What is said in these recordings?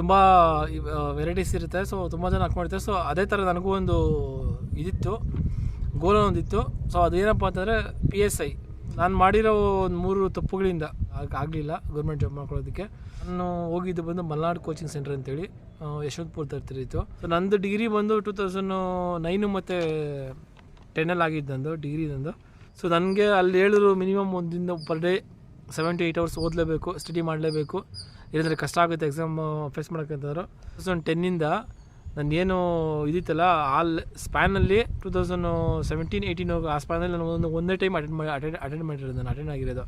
ತುಂಬ ವೆರೈಟೀಸ್ ಇರುತ್ತೆ. ಸೊ ತುಂಬ ಜನ ಹಾಕ್ಕೊಂಡಿರ್ತಾರೆ ಸೊ ಅದೇ ಥರ ನನಗೂ ಒಂದು ಇದಿತ್ತು. ಗೋಲ್ ಒಂದಿತ್ತು. ಸೊ ಅದೇನಪ್ಪ ಅಂತಂದರೆ ಪಿ ಎಸ್ ಐ ನಾನು ಮಾಡಿರೋ ಒಂದು ಮೂರು ತಪ್ಪುಗಳಿಂದ ಆಗಲಿಲ್ಲ ಗೌರ್ಮೆಂಟ್ ಜಾಬ್ ಮಾಡ್ಕೊಳ್ಳೋದಕ್ಕೆ. ನಾನು ಹೋಗಿದ್ದು ಬಂದು ಮಲ್ನಾಡು ಕೋಚಿಂಗ್ ಸೆಂಟರ್ ಅಂತೇಳಿ ಯಶವಂತಪುರ ತರ್ತಿರಿತ್ತು ಸೊ ನಂದು ಡಿಗ್ರಿ ಬಂದು ಟೂ ತೌಸಂಡು ನೈನು ಮತ್ತು ಟೆನ್ನಲ್ಲಿ ಆಗಿದ್ದಂದು ಡಿಗ್ರಿ ನಂದು ಸೊ ನನಗೆ ಅಲ್ಲಿ ಹೇಳಿದ್ರು minimum ಒಂದಿಂದ per day seventy eight hours ಓದಲೇಬೇಕು study ಮಾಡಲೇಬೇಕು. ಇಲ್ಲಂದರೆ ಕಷ್ಟ ಆಗುತ್ತೆ ಎಕ್ಸಾಮ್ ಫೇಸ್ ಮಾಡೋಕ್ಕಂತಂದ್ರು ಟೂ ತೌಸಂಡ್ ಟೆನ್ನಿಂದ ನಾನು ಏನು ಇದಿತ್ತಲ್ಲ, ಆ ಸ್ಪ್ಯಾನಲ್ಲಿ ಟೂ ತೌಸಂಡ್ ಸೆವೆಂಟೀನ್ ಏಯ್ಟೀನ್ ಆ ಸ್ಪ್ಯಾನಲ್ಲಿ ನಾನು ಒಂದು ಒಂದೇ ಟೈಮ್ ಅಟೆಂಡ್ ಮಾಡಿ ಅಟೆಂಡ್ ಅಟೆಂಡ್ ಮಾಡಿರೋದು, ನಾನು ಅಟೆಂಡ್ ಆಗಿರೋದು.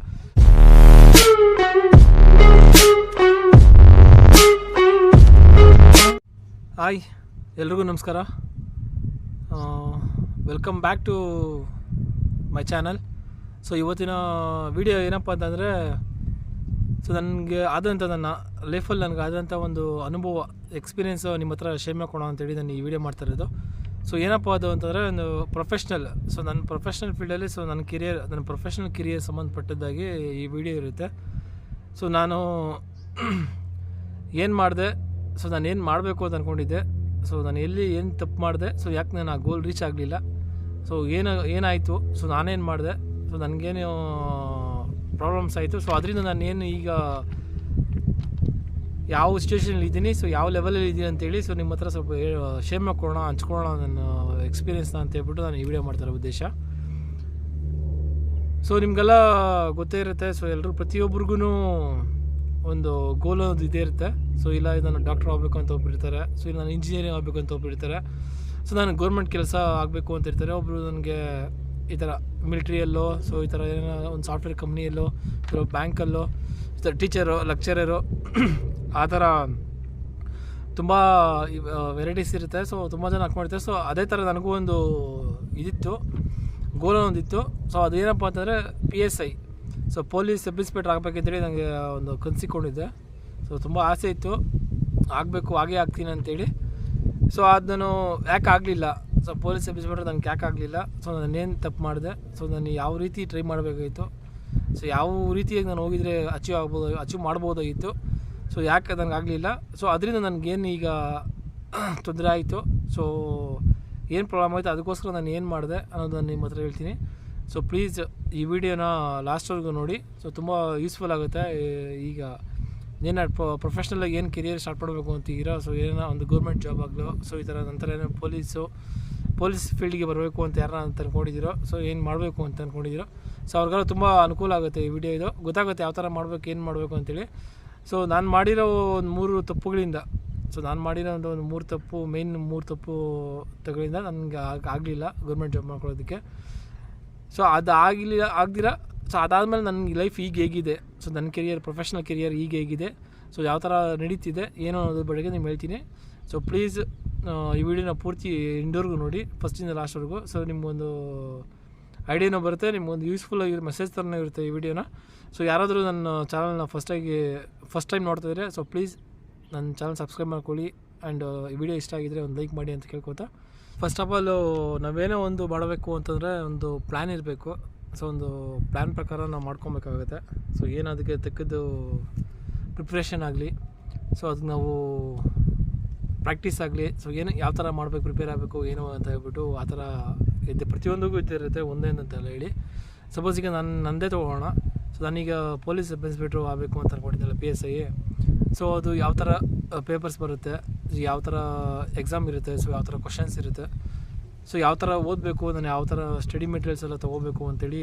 ಹಾಯ್, ಎಲ್ರಿಗೂ ನಮಸ್ಕಾರ. Welcome back to my channel so ಇವತ್ತಿನ ವಿಡಿಯೋ ಏನಪ್ಪ ಅಂತಂದರೆ ಸೊ ನನಗೆ ಆದಂಥ ನನ್ನ ಲೈಫಲ್ಲಿ ನನಗೆ ಆದಂಥ ಒಂದು ಅನುಭವ ಎಕ್ಸ್ಪೀರಿಯೆನ್ಸು ನಿಮ್ಮ ಹತ್ರ ಶೇರ್ ಮಾಡ್ಕೊಳೋ ಅಂತೇಳಿ ನಾನು ಈ ವಿಡಿಯೋ ಮಾಡ್ತಾ ಇರೋದು. ಸೊ ಏನಪ್ಪ ಅದು ಅಂತಂದರೆ, ಒಂದು ಪ್ರೊಫೆಷ್ನಲ್ ಸೊ ನನ್ನ ಪ್ರೊಫೆಷ್ನಲ್ ಫೀಲ್ಡಲ್ಲಿ ಸೊ ನನ್ನ ಕೆರಿಯರ್ ನನ್ನ ಪ್ರೊಫೆಷ್ನಲ್ ಕಿರಿಯರ್ ಸಂಬಂಧಪಟ್ಟದ್ದಾಗಿ ಈ ವಿಡಿಯೋ ಇರುತ್ತೆ. ಸೊ ನಾನು ಏನು ಮಾಡಿದೆ? ಸೊ ನಾನು ಏನು ಮಾಡಬೇಕು ಅಂತ ಅಂದ್ಕೊಂಡಿದ್ದೆ ಸೊ ನಾನು ಎಲ್ಲಿ ಏನು ತಪ್ಪು ಮಾಡಿದೆ? ಸೊ ಯಾಕೆ ನಾನು ಆ ಗೋಲ್ ರೀಚ್ ಆಗಲಿಲ್ಲ? ಸೊ ಏನು, ಏನಾಯಿತು? ಸೊ ನಾನೇನು ಮಾಡಿದೆ? ಸೊ ನನಗೇನು ಪ್ರಾಬ್ಲಮ್ಸ್ ಆಯಿತು ಸೊ ಅದರಿಂದ ನಾನು ಏನು ಈಗ ಯಾವ ಸಿಚುವೇಷನಲ್ಲಿ ಇದ್ದೀನಿ ಸೊ ಯಾವ ಲೆವೆಲಲ್ಲಿ ಇದ್ದೀನಿ ಅಂತೇಳಿ ಸೊ ನಿಮ್ಮ ಹತ್ರ ಸ್ವಲ್ಪ ಶೇಮ್ ಮಾಡ್ಕೊಳ್ಳೋಣ, ಹಂಚ್ಕೊಳ್ಳೋಣ ನನ್ನ ಎಕ್ಸ್ಪೀರಿಯೆನ್ಸ್ನ ಅಂತ ಹೇಳ್ಬಿಟ್ಟು ನಾನು ಈ ವಿಡಿಯೋ ಮಾಡ್ತಾರೋ ಉದ್ದೇಶ. ಸೊ ನಿಮಗೆಲ್ಲ ಗೊತ್ತೇ ಇರುತ್ತೆ ಸೊ ಎಲ್ಲರೂ ಪ್ರತಿಯೊಬ್ಬರಿಗೂ ಒಂದು ಗೋಲ್ ಅನ್ನೋದು ಇದೇ ಇರುತ್ತೆ. ಸೊ ಇಲ್ಲ ನಾನು ಡಾಕ್ಟರ್ ಆಗಬೇಕು ಅಂತ ಒಬ್ಬಿರ್ತಾರೆ ಇರ್ತಾರೆ ಸೊ ಇಲ್ಲ, ನಾನು ಇಂಜಿನಿಯರಿಂಗ್ ಆಗಬೇಕು ಅಂತ ಒಬ್ಬರಿರ್ತಾರೆ ಸೊ ನಾನು ಗೌರ್ಮೆಂಟ್ ಕೆಲಸ ಆಗಬೇಕು ಅಂತ ಇರ್ತಾರೆ ಒಬ್ಬರು ನನಗೆ ಈ ಥರ ಮಿಲಿಟ್ರಿಯಲ್ಲೋ, ಸೊ ಈ ಥರ ಏನೋ ಒಂದು ಸಾಫ್ಟ್ವೇರ್ ಕಂಪ್ನಿಯಲ್ಲೋ ಇಲ್ಲ ಬ್ಯಾಂಕಲ್ಲೋ, ಈ ಥರ ಟೀಚರು, ಲೆಕ್ಚರರು, ಆ ಥರ ತುಂಬ ವೆರೈಟೀಸ್ ಇರುತ್ತೆ. ಸೊ ತುಂಬ ಜನ ಹಾಕ್ಕೊಂಡಿರ್ತಾರೆ ಸೊ ಅದೇ ಥರ ನನಗೂ ಒಂದು ಇದಿತ್ತು, ಗೋಲ್ ಒಂದಿತ್ತು. ಸೊ ಅದೇನಪ್ಪ ಅಂತಂದರೆ P S I. So police sub inspector ಆಗಬೇಕಂತೇಳಿ ನನಗೆ ಒಂದು ಕನಸಿಕೊಂಡಿದ್ದೆ. ಸೊ ತುಂಬ ಆಸೆ ಇತ್ತು. ಆಗಬೇಕು, ಹಾಗೇ ಆಗ್ತೀನಿ ಅಂತೇಳಿ. ಸೊ ಅದು ನಾನು ಯಾಕೆ ಆಗಲಿಲ್ಲ. ಸೊ ಪೊಲೀಸ್ ಸಬ್ ಇನ್ಸ್ಪೆಕ್ಟರ್ ನನಗೆ ಯಾಕೆ ಆಗಲಿಲ್ಲ? ಸೊ ನಾನೇನು ತಪ್ಪು ಮಾಡಿದೆ. ಸೊ ನಾನು ಯಾವ ರೀತಿ ಟ್ರೈ ಮಾಡಬೇಕಾಗಿತ್ತು? ಸೊ ಯಾವ ರೀತಿಯಾಗಿ ನಾನು ಹೋಗಿದರೆ ಅಚೀವ್ ಆಗ್ಬೋದು ಅಚೀವ್ ಮಾಡ್ಬೋದಾಗಿತ್ತು? ಸೊ ಯಾಕೆ ನನಗೆ ಆಗಲಿಲ್ಲ? ಸೊ ಅದರಿಂದ ನನಗೇನು ಈಗ ತೊಂದರೆ ಆಯಿತು. ಸೊ ಏನು ಪ್ರಾಬ್ಲಮ್ ಆಯಿತು ಅದಕ್ಕೋಸ್ಕರ ನಾನು ಏನು ಮಾಡಿದೆ ಅನ್ನೋದನ್ನು ನಿಮ್ಮ ಹತ್ರ ಹೇಳ್ತೀನಿ. ಸೊ ಪ್ಲೀಸ್ ಈ ವಿಡಿಯೋನ ಲಾಸ್ಟ್ವರೆಗೂ ನೋಡಿ. ಸೊ ತುಂಬ ಯೂಸ್ಫುಲ್ ಆಗುತ್ತೆ. ಈಗ ಏನು ಪ್ರೊಫೆಷ್ನಲಾಗಿ ಏನು ಕೆರಿಯರ್ ಸ್ಟಾರ್ಟ್ ಮಾಡಬೇಕು ಅಂತೀರಾ ಸೊ ಏನೋ ಒಂದು ಗೌರ್ಮೆಂಟ್ ಜಾಬ್ ಆಗಲೋ, ಸೊ ಈ ಥರ ನಂತರ ಏನೋ ಪೊಲೀಸು ಪೊಲೀಸ್ ಫೀಲ್ಡ್ಗೆ ಬರಬೇಕು ಅಂತ ಯಾರನ್ನ ಅಂತ ಅಂದ್ಕೊಂಡಿದ್ದೀರೋ ಸೊ ಏನು ಮಾಡಬೇಕು ಅಂತ ಅಂದ್ಕೊಂಡಿದ್ದೀರೋ ಸೊ ಅವ್ರಿಗೆಲ್ಲ ತುಂಬ ಅನುಕೂಲ ಆಗುತ್ತೆ ಈ ವಿಡಿಯೋ ಇದು. ಗೊತ್ತಾಗುತ್ತೆ ಯಾವ ಥರ ಮಾಡಬೇಕು, ಏನು ಮಾಡಬೇಕು ಅಂತೇಳಿ. ಸೊ ನಾನು ಮಾಡಿರೋ ಒಂದು ಮೂರು ತಪ್ಪುಗಳಿಂದ, ಸೊ ನಾನು ಮಾಡಿರೋ ಒಂದು ಒಂದು ಮೂರು ತಪ್ಪು ಮೇಯ್ನ್ ಮೂರು ತಪ್ಪು ತಗಳಿಂದ ನನಗೆ ಆಗಲಿಲ್ಲ ಗೌರ್ಮೆಂಟ್ ಜಾಬ್ ಮಾಡ್ಕೊಳ್ಳೋದಕ್ಕೆ. ಸೊ ಅದು ಆಗಲಿಲ್ಲ, ಆಗ್ದಿರ, ಸೊ ಅದಾದಮೇಲೆ ನನ್ನ ಲೈಫ್ ಈಗ ಹೇಗಿದೆ. ಸೊ ನನ್ನ ಕೆರಿಯರ್ ಪ್ರೊಫೆಷ್ನಲ್ ಕೆರಿಯರ್ ಈಗ ಹೇಗಿದೆ. ಸೊ ಯಾವ ಥರ ನಡೀತಿದೆ, ಏನು ಅನ್ನೋದ್ರ ಬಗ್ಗೆ ನಿಮ್ಗೆ ಹೇಳ್ತೀನಿ. ಸೊ ಪ್ಲೀಸ್ ಈ ವಿಡಿಯೋನ ಪೂರ್ತಿ ಇಂಡೋರ್ಗೂ ನೋಡಿ ಫಸ್ಟಿಂದ ಲಾಸ್ಟ್ವರೆಗೂ ಸೊ ನಿಮ್ಗೊಂದು ಐಡಿಯಾನೂ ಬರುತ್ತೆ, ನಿಮ್ಗೊಂದು ಯೂಸ್ಫುಲ್ ಆಗಿರೋ ಮೆಸೇಜ್ ಥರನೇ ಇರುತ್ತೆ ಈ ವಿಡಿಯೋನ. ಸೊ ಯಾರಾದರೂ ನನ್ನ ಚಾನಲ್ನ ಫಸ್ಟಾಗಿ ಫಸ್ಟ್ ಟೈಮ್ ನೋಡ್ತಾ ಇದ್ದರೆ ಸೊ ಪ್ಲೀಸ್ ನನ್ನ ಚಾನಲ್ ಸಬ್ಸ್ಕ್ರೈಬ್ ಮಾಡ್ಕೊಳ್ಳಿ. ಆ್ಯಂಡ್ ಈ ವಿಡಿಯೋ ಇಷ್ಟ ಆಗಿದ್ರೆ ಒಂದು ಲೈಕ್ ಮಾಡಿ ಅಂತ ಕೇಳ್ಕೊತಾ. ಫಸ್ಟ್ ಆಫ್ ಆಲ್ ನಾವೇನೋ ಒಂದು ಮಾಡಬೇಕು ಅಂತಂದರೆ ಒಂದು ಪ್ಲ್ಯಾನ್ ಇರಬೇಕು. ಸೊ ಒಂದು ಪ್ಲ್ಯಾನ್ ಪ್ರಕಾರ ನಾವು ಮಾಡ್ಕೊಬೇಕಾಗುತ್ತೆ. ಸೊ ಏನು ಅದಕ್ಕೆ ತಕ್ಕದ್ದು ಪ್ರಿಪ್ರೇಷನ್ ಆಗಲಿ. ಸೊ ಅದಕ್ಕೆ ನಾವು ಪ್ರಾಕ್ಟೀಸ್ ಆಗಲಿ. ಸೊ ಏನು, ಯಾವ ಥರ ಮಾಡಬೇಕು ಪ್ರಿಪೇರ್ ಆಗಬೇಕು, ಏನು ಅಂತ ಹೇಳ್ಬಿಟ್ಟು ಆ ಥರ ಇದ್ದ ಪ್ರತಿಯೊಂದಿಗೂ ಇದ್ದಿರುತ್ತೆ, ಒಂದೇ ಅಂತೆಲ್ಲ ಹೇಳಿ. ಸಪೋಸ್ ಈಗ ನಾನು, ನಂದೇ ತೊಗೊಳ್ಳೋಣ ಸೊ ನಾನೀಗ ಪೊಲೀಸ್ ಸಬ್ ಇನ್ಸ್ಪೆಕ್ಟ್ರು ಆಗಬೇಕು ಅಂತ ಅನ್ಕೊಂಡಿದ್ದಲ್ಲ ಪಿ ಎಸ್ ಐ ಸೊ ಅದು ಯಾವ ಥರ ಪೇಪರ್ಸ್ ಬರುತ್ತೆ ಯಾವ ಥರ ಎಕ್ಸಾಮ್ ಇರುತ್ತೆ ಸೊ ಯಾವ ಥರ ಕ್ವಶನ್ಸ್ ಇರುತ್ತೆ. ಸೊ ಯಾವ ಥರ ಓದಬೇಕು ನಾನು ಯಾವ ಥರ ಸ್ಟಡಿ ಮೆಟೀರಿಯಲ್ಸ್ ಎಲ್ಲ ತೊಗೋಬೇಕು ಅಂತೇಳಿ